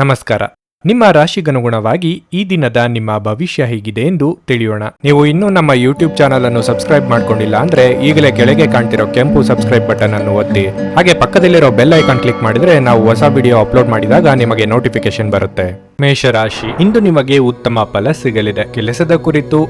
ನಮಸ್ಕಾರ. ನಿಮ್ಮ ರಾಶಿಗನುಗುಣವಾಗಿ ಈ ದಿನದ ನಿಮ್ಮ ಭವಿಷ್ಯ ಹೇಗಿದೆ ಎಂದು ತಿಳಿಯೋಣ. ನೀವು ಇನ್ನೂ ನಮ್ಮ ಯೂಟ್ಯೂಬ್ ಚಾನಲ್ ಅನ್ನು ಸಬ್ಸ್ಕ್ರೈಬ್ ಮಾಡ್ಕೊಂಡಿಲ್ಲ ಅಂದ್ರೆ ಈಗಲೇ ಕೆಳಗೆ ಕಾಣ್ತಿರೋ ಕೆಂಪು ಸಬ್ಸ್ಕ್ರೈಬ್ ಬಟನ್ ಅನ್ನು ಒತ್ತಿ. ಹಾಗೆ ಪಕ್ಕದಲ್ಲಿರೋ ಬೆಲ್ ಐಕಾನ್ ಕ್ಲಿಕ್ ಮಾಡಿದ್ರೆ ನಾವು ಹೊಸ ವಿಡಿಯೋ ಅಪ್ಲೋಡ್ ಮಾಡಿದಾಗ ನಿಮಗೆ ನೋಟಿಫಿಕೇಶನ್ ಬರುತ್ತೆ. ಮೇಷರಾಶಿ, ಇಂದು ನಿಮಗೆ ಉತ್ತಮ ಫಲ ಸಿಗಲಿದೆ. ಕೆಲಸದ ಕುರಿತು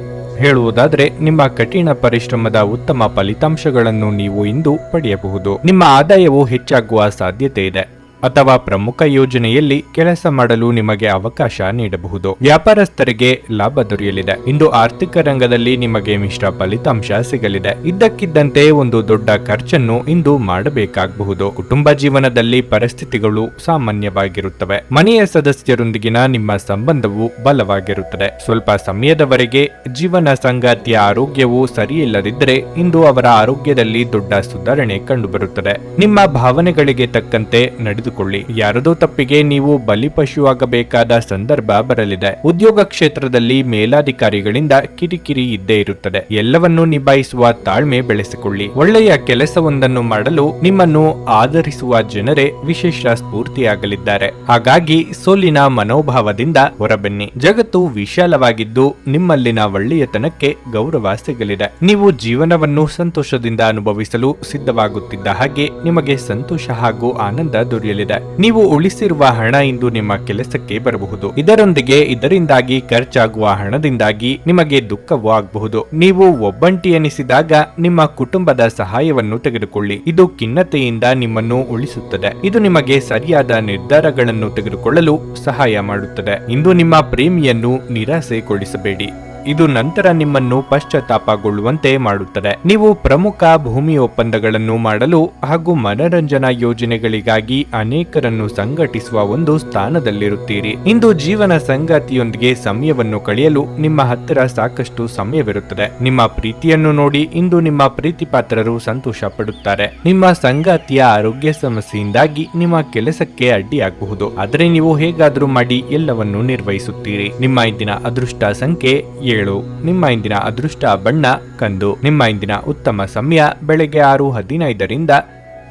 ಹೇಳುವುದಾದ್ರೆ ನಿಮ್ಮ ಕಠಿಣ ಪರಿಶ್ರಮದ ಉತ್ತಮ ಫಲಿತಾಂಶಗಳನ್ನು ನೀವು ಇಂದು ಪಡೆಯಬಹುದು. ನಿಮ್ಮ ಆದಾಯವು ಹೆಚ್ಚಾಗುವ ಸಾಧ್ಯತೆ ಇದೆ. ಅಥವಾ ಪ್ರಮುಖ ಯೋಜನೆಯಲ್ಲಿ ಕೆಲಸ ಮಾಡಲು ನಿಮಗೆ ಅವಕಾಶ ನೀಡಬಹುದು. ವ್ಯಾಪಾರಸ್ಥರಿಗೆ ಲಾಭ ದೊರೆಯಲಿದೆ. ಇಂದು ಆರ್ಥಿಕ ರಂಗದಲ್ಲಿ ನಿಮಗೆ ಮಿಶ್ರ ಫಲಿತಾಂಶ ಸಿಗಲಿದೆ. ಇದ್ದಕ್ಕಿದ್ದಂತೆ ಒಂದು ದೊಡ್ಡ ಖರ್ಚನ್ನು ಇಂದು ಮಾಡಬೇಕಾಗಬಹುದು. ಕುಟುಂಬ ಜೀವನದಲ್ಲಿ ಪರಿಸ್ಥಿತಿಗಳು ಸಾಮಾನ್ಯವಾಗಿರುತ್ತವೆ. ಮನೆಯ ಸದಸ್ಯರೊಂದಿಗಿನ ನಿಮ್ಮ ಸಂಬಂಧವು ಬಲವಾಗಿರುತ್ತದೆ. ಸ್ವಲ್ಪ ಸಮಯದವರೆಗೆ ಜೀವನ ಸಂಗಾತಿಯ ಆರೋಗ್ಯವು ಸರಿಯಿಲ್ಲದಿದ್ದರೆ ಇಂದು ಅವರ ಆರೋಗ್ಯದಲ್ಲಿ ದೊಡ್ಡ ಸುಧಾರಣೆ ಕಂಡುಬರುತ್ತದೆ. ನಿಮ್ಮ ಭಾವನೆಗಳಿಗೆ ತಕ್ಕಂತೆ ನಡೆದುಕೊಳ್ಳಿ ಯಾರದೋ ತಪ್ಪಿಗೆ ನೀವು ಬಲಿಪಶುವಾಗಬೇಕಾದ ಸಂದರ್ಭ ಬರಲಿದೆ. ಉದ್ಯೋಗ ಕ್ಷೇತ್ರದಲ್ಲಿ ಮೇಲಾಧಿಕಾರಿಗಳಿಂದ ಕಿರಿಕಿರಿ ಇದ್ದೇ ಇರುತ್ತದೆ. ಎಲ್ಲವನ್ನೂ ನಿಭಾಯಿಸುವ ತಾಳ್ಮೆ ಬೆಳೆಸಿಕೊಳ್ಳಿ. ಒಳ್ಳೆಯ ಕೆಲಸವೊಂದನ್ನು ಮಾಡಲು ನಿಮ್ಮನ್ನು ಆಧರಿಸುವ ಜನರೇ ವಿಶೇಷ ಸ್ಫೂರ್ತಿಯಾಗಲಿದ್ದಾರೆ. ಹಾಗಾಗಿ ಸೋಲಿನ ಮನೋಭಾವದಿಂದ ಹೊರಬನ್ನಿ. ಜಗತ್ತು ವಿಶಾಲವಾಗಿದ್ದು ನಿಮ್ಮಲ್ಲಿನ ಒಳ್ಳೆಯತನಕ್ಕೆ ಗೌರವ ಸಿಗಲಿದೆ. ನೀವು ಜೀವನವನ್ನು ಸಂತೋಷದಿಂದ ಅನುಭವಿಸಲು ಸಿದ್ಧವಾಗುತ್ತಿದ್ದ ಹಾಗೆ ನಿಮಗೆ ಸಂತೋಷ ಹಾಗೂ ಆನಂದ ದೊರೆಯಲಿದೆ ನೀವು ಉಳಿಸಿರುವ ಹಣ ಇಂದು ನಿಮ್ಮ ಕೆಲಸಕ್ಕೆ ಬರಬಹುದು. ಇದರೊಂದಿಗೆ ಇದರಿಂದಾಗಿ ಖರ್ಚಾಗುವ ಹಣದಿಂದಾಗಿ ನಿಮಗೆ ದುಃಖವೂ ಆಗಬಹುದು. ನೀವು ಒಬ್ಬಂಟಿ ಎನಿಸಿದಾಗ ನಿಮ್ಮ ಕುಟುಂಬದ ಸಹಾಯವನ್ನು ತೆಗೆದುಕೊಳ್ಳಿ. ಇದು ಖಿನ್ನತೆಯಿಂದ ನಿಮ್ಮನ್ನು ಉಳಿಸುತ್ತದೆ. ಇದು ನಿಮಗೆ ಸರಿಯಾದ ನಿರ್ಧಾರಗಳನ್ನು ತೆಗೆದುಕೊಳ್ಳಲು ಸಹಾಯ ಮಾಡುತ್ತದೆ. ಇಂದು ನಿಮ್ಮ ಪ್ರೇಮಿಯನ್ನು ನಿರಾಸೆಗೊಳಿಸಬೇಡಿ. ಇದು ನಂತರ ನಿಮ್ಮನ್ನು ಪಶ್ಚಾತ್ತಾಪಗೊಳ್ಳುವಂತೆ ಮಾಡುತ್ತದೆ. ನೀವು ಪ್ರಮುಖ ಭೂಮಿ ಒಪ್ಪಂದಗಳನ್ನು ಮಾಡಲು ಹಾಗೂ ಮನರಂಜನಾ ಯೋಜನೆಗಳಿಗಾಗಿ ಅನೇಕರನ್ನು ಸಂಘಟಿಸುವ ಒಂದು ಸ್ಥಾನದಲ್ಲಿರುತ್ತೀರಿ. ಇಂದು ಜೀವನ ಸಂಗಾತಿಯೊಂದಿಗೆ ಸಮಯವನ್ನು ಕಳೆಯಲು ನಿಮ್ಮ ಹತ್ತಿರ ಸಾಕಷ್ಟು ಸಮಯವಿರುತ್ತದೆ. ನಿಮ್ಮ ಪ್ರೀತಿಯನ್ನು ನೋಡಿ ಇಂದು ನಿಮ್ಮ ಪ್ರೀತಿಪಾತ್ರರು ಸಂತೋಷ ಪಡುತ್ತಾರೆ ನಿಮ್ಮ ಸಂಗಾತಿಯ ಆರೋಗ್ಯ ಸಮಸ್ಯೆಯಿಂದಾಗಿ ನಿಮ್ಮ ಕೆಲಸಕ್ಕೆ ಅಡ್ಡಿಯಾಗಬಹುದು. ಆದರೆ ನೀವು ಹೇಗಾದರೂ ಮಾಡಿ ಎಲ್ಲವನ್ನು ನಿರ್ವಹಿಸುತ್ತೀರಿ. ನಿಮ್ಮ ಇಂದಿನ ಅದೃಷ್ಟ ಸಂಖ್ಯೆ ಏಳು ನಿಮ್ಮ ಇಂದಿನ ಅದೃಷ್ಟ ಬಣ್ಣ ಕಂದು. ನಿಮ್ಮ ಇಂದಿನ ಉತ್ತಮ ಸಮಯ ಬೆಳಗ್ಗೆ ಆರು ಹದಿನೈದರಿಂದ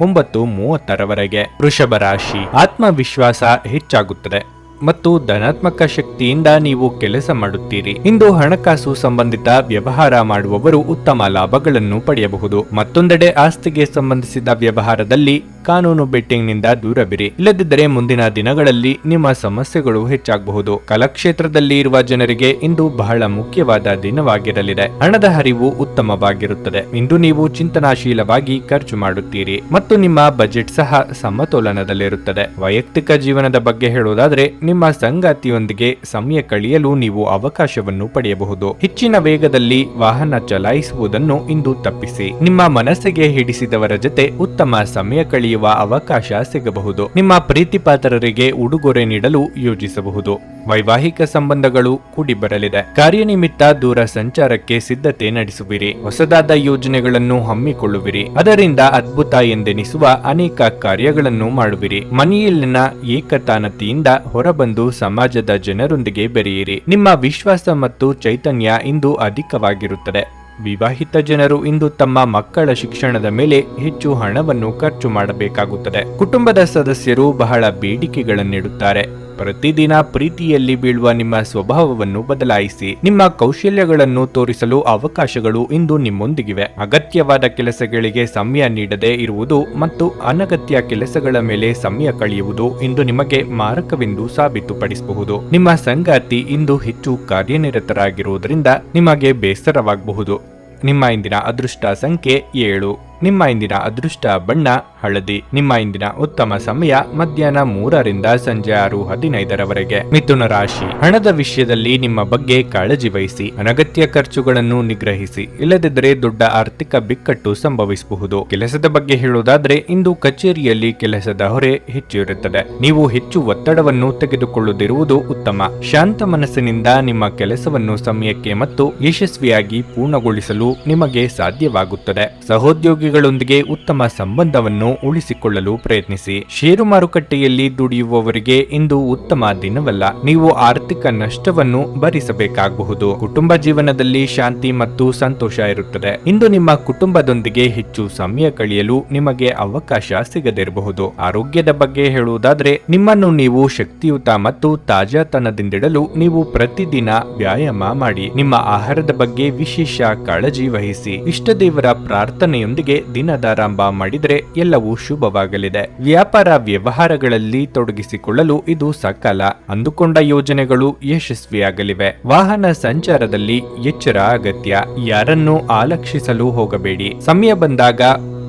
ಒಂಬತ್ತು ಮೂವತ್ತರವರೆಗೆ. ವೃಷಭ ರಾಶಿ. ಆತ್ಮವಿಶ್ವಾಸ ಹೆಚ್ಚಾಗುತ್ತದೆ. ಮತ್ತು ಧನಾತ್ಮಕ ಶಕ್ತಿಯಿಂದ ನೀವು ಕೆಲಸ ಮಾಡುತ್ತೀರಿ. ಇಂದು ಹಣಕಾಸು ಸಂಬಂಧಿತ ವ್ಯವಹಾರ ಮಾಡುವವರು ಉತ್ತಮ ಲಾಭಗಳನ್ನು ಪಡೆಯಬಹುದು. ಮತ್ತೊಂದೆಡೆ ಆಸ್ತಿಗೆ ಸಂಬಂಧಿಸಿದ ವ್ಯವಹಾರದಲ್ಲಿ ಕಾನೂನು ಬೆಟ್ಟಿಂಗ್ನಿಂದ ದೂರವಿರಿ ಇಲ್ಲದಿದ್ದರೆ ಮುಂದಿನ ದಿನಗಳಲ್ಲಿ ನಿಮ್ಮ ಸಮಸ್ಯೆಗಳು ಹೆಚ್ಚಾಗಬಹುದು. ಕಲಾಕ್ಷೇತ್ರದಲ್ಲಿ ಇರುವ ಜನರಿಗೆ ಇಂದು ಬಹಳ ಮುಖ್ಯವಾದ ದಿನವಾಗಿರಲಿದೆ. ಹಣದ ಹರಿವು ಉತ್ತಮವಾಗಿರುತ್ತದೆ. ಇಂದು ನೀವು ಚಿಂತನಾಶೀಲವಾಗಿ ಖರ್ಚು ಮಾಡುತ್ತೀರಿ ಮತ್ತು ನಿಮ್ಮ ಬಜೆಟ್ ಸಹ ಸಮತೋಲನದಲ್ಲಿರುತ್ತದೆ. ವೈಯಕ್ತಿಕ ಜೀವನದ ಬಗ್ಗೆ ಹೇಳುವುದಾದ್ರೆ, ನಿಮ್ಮ ಸಂಗಾತಿಯೊಂದಿಗೆ ಸಮಯ ಕಳೆಯಲು ನೀವು ಅವಕಾಶವನ್ನು ಪಡೆಯಬಹುದು. ಹೆಚ್ಚಿನ ವೇಗದಲ್ಲಿ ವಾಹನ ಚಲಾಯಿಸುವುದನ್ನು ಇಂದು ತಪ್ಪಿಸಿ. ನಿಮ್ಮ ಮನಸ್ಸಿಗೆ ಹಿಡಿಸಿದವರ ಜೊತೆ ಉತ್ತಮ ಸಮಯ ಕಳೆಯುವ ಅವಕಾಶ ಸಿಗಬಹುದು. ನಿಮ್ಮ ಪ್ರೀತಿಪಾತ್ರರಿಗೆ ಉಡುಗೊರೆ ನೀಡಲು ಯೋಜಿಸಬಹುದು. ವೈವಾಹಿಕ ಸಂಬಂಧಗಳು ಕೂಡಿ ಬರಲಿದೆ ಕಾರ್ಯನಿಮಿತ್ತ ದೂರ ಸಂಚಾರಕ್ಕೆ ಸಿದ್ಧತೆ ನಡೆಸುವಿರಿ. ಹೊಸದಾದ ಯೋಜನೆಗಳನ್ನು ಹಮ್ಮಿಕೊಳ್ಳುವಿರಿ. ಅದರಿಂದ ಅದ್ಭುತ ಎಂದೆನಿಸುವ ಅನೇಕ ಕಾರ್ಯಗಳನ್ನು ಮಾಡುವಿರಿ. ಮನೆಯಲ್ಲಿನ ಏಕತಾನತೆಯಿಂದ ಹೊರಬಂದು ಸಮಾಜದ ಜನರೊಂದಿಗೆ ಬೆರೆಯಿರಿ. ನಿಮ್ಮ ವಿಶ್ವಾಸ ಮತ್ತು ಚೈತನ್ಯ ಇಂದು ಅಧಿಕವಾಗಿರುತ್ತದೆ. ವಿವಾಹಿತ ಜನರು ಇಂದು ತಮ್ಮ ಮಕ್ಕಳ ಶಿಕ್ಷಣದ ಮೇಲೆ ಹೆಚ್ಚು ಹಣವನ್ನು ಖರ್ಚು ಮಾಡಬೇಕಾಗುತ್ತದೆ. ಕುಟುಂಬದ ಸದಸ್ಯರು ಬಹಳ ಬೇಡಿಕೆಗಳನ್ನಿಡುತ್ತಾರೆ ಪ್ರತಿದಿನ ಪ್ರೀತಿಯಲ್ಲಿ ಬೀಳುವ ನಿಮ್ಮ ಸ್ವಭಾವವನ್ನು ಬದಲಾಯಿಸಿ, ನಿಮ್ಮ ಕೌಶಲ್ಯಗಳನ್ನು ತೋರಿಸಲು ಅವಕಾಶಗಳು ಇಂದು ನಿಮ್ಮೊಂದಿಗಿವೆ. ಅಗತ್ಯವಾದ ಕೆಲಸಗಳಿಗೆ ಸಮಯ ನೀಡದೆ ಇರುವುದು ಮತ್ತು ಅನಗತ್ಯ ಕೆಲಸಗಳ ಮೇಲೆ ಸಮಯ ಕಳೆಯುವುದು ಇಂದು ನಿಮಗೆ ಮಾರಕವೆಂದು ಸಾಬೀತುಪಡಿಸಬಹುದು. ನಿಮ್ಮ ಸಂಗಾತಿ ಇಂದು ಹೆಚ್ಚು ಕಾರ್ಯನಿರತರಾಗಿರುವುದರಿಂದ ನಿಮಗೆ ಬೇಸರವಾಗಬಹುದು. ನಿಮ್ಮ ಇಂದಿನ ಅದೃಷ್ಟ ಸಂಖ್ಯೆ ಏಳು. ನಿಮ್ಮ ಇಂದಿನ ಅದೃಷ್ಟ ಬಣ್ಣ, ಹಳದಿ. ನಿಮ್ಮ ಇಂದಿನ ಉತ್ತಮ ಸಮಯ ಮಧ್ಯಾಹ್ನ ಮೂರರಿಂದ ಸಂಜೆ ಆರು ಹದಿನೈದರವರೆಗೆ. ಮಿಥುನ ರಾಶಿ. ಹಣದ ವಿಷಯದಲ್ಲಿ ನಿಮ್ಮ ಬಗ್ಗೆ ಕಾಳಜಿ ವಹಿಸಿ. ಅನಗತ್ಯ ಖರ್ಚುಗಳನ್ನು ನಿಗ್ರಹಿಸಿ. ಇಲ್ಲದಿದ್ದರೆ ದೊಡ್ಡ ಆರ್ಥಿಕ ಬಿಕ್ಕಟ್ಟು ಸಂಭವಿಸಬಹುದು. ಕೆಲಸದ ಬಗ್ಗೆ ಹೇಳುವುದಾದ್ರೆ, ಇಂದು ಕಚೇರಿಯಲ್ಲಿ ಕೆಲಸದ ಹೊರೆ ಹೆಚ್ಚು ಇರುತ್ತದೆ ನೀವು ಹೆಚ್ಚು ಒತ್ತಡವನ್ನು ತೆಗೆದುಕೊಳ್ಳದಿರುವುದು ಉತ್ತಮ. ಶಾಂತ ಮನಸ್ಸಿನಿಂದ ನಿಮ್ಮ ಕೆಲಸವನ್ನು ಸಮಯಕ್ಕೆ ಮತ್ತು ಯಶಸ್ವಿಯಾಗಿ ಪೂರ್ಣಗೊಳಿಸಲು ನಿಮಗೆ ಸಾಧ್ಯವಾಗುತ್ತದೆ. ಸಹೋದ್ಯೋಗಿ ಸಹೋದ್ಯೋಗಿಗಳೊಂದಿಗೆ ಉತ್ತಮ ಸಂಬಂಧವನ್ನು ಉಳಿಸಿಕೊಳ್ಳಲು ಪ್ರಯತ್ನಿಸಿ. ಷೇರು ಮಾರುಕಟ್ಟೆಯಲ್ಲಿ ದುಡಿಯುವವರಿಗೆ ಇಂದು ಉತ್ತಮ ದಿನವಲ್ಲ. ನೀವು ಆರ್ಥಿಕ ನಷ್ಟವನ್ನು ಭರಿಸಬೇಕಾಗಬಹುದು ಕುಟುಂಬ ಜೀವನದಲ್ಲಿ ಶಾಂತಿ ಮತ್ತು ಸಂತೋಷ ಇರುತ್ತದೆ. ಇಂದು ನಿಮ್ಮ ಕುಟುಂಬದೊಂದಿಗೆ ಹೆಚ್ಚು ಸಮಯ ಕಳೆಯಲು ನಿಮಗೆ ಅವಕಾಶ ಸಿಗದಿರಬಹುದು. ಆರೋಗ್ಯದ ಬಗ್ಗೆ ಹೇಳುವುದಾದ್ರೆ, ನಿಮ್ಮನ್ನು ನೀವು ಶಕ್ತಿಯುತ ಮತ್ತು ತಾಜಾತನದಿಂದಿಡಲು ನೀವು ಪ್ರತಿದಿನ ವ್ಯಾಯಾಮ ಮಾಡಿ. ನಿಮ್ಮ ಆಹಾರದ ಬಗ್ಗೆ ವಿಶೇಷ ಕಾಳಜಿ ವಹಿಸಿ. ಇಷ್ಟ ದೇವರ ಪ್ರಾರ್ಥನೆಯೊಂದಿಗೆ ದಿನದಾರಂಭ ಮಾಡಿದರೆ ಎಲ್ಲವೂ ಶುಭವಾಗಲಿದೆ. ವ್ಯಾಪಾರ ವ್ಯವಹಾರಗಳಲ್ಲಿ ತೊಡಗಿಸಿಕೊಳ್ಳಲು ಇದು ಸಕಾಲ. ಅಂದುಕೊಂಡ ಯೋಜನೆಗಳು ಯಶಸ್ವಿಯಾಗಲಿವೆ. ವಾಹನ ಸಂಚಾರದಲ್ಲಿ ಎಚ್ಚರ ಅಗತ್ಯ. ಯಾರನ್ನು ಆಲಕ್ಷಿಸಲು ಹೋಗಬೇಡಿ. ಸಮಯ ಬಂದಾಗ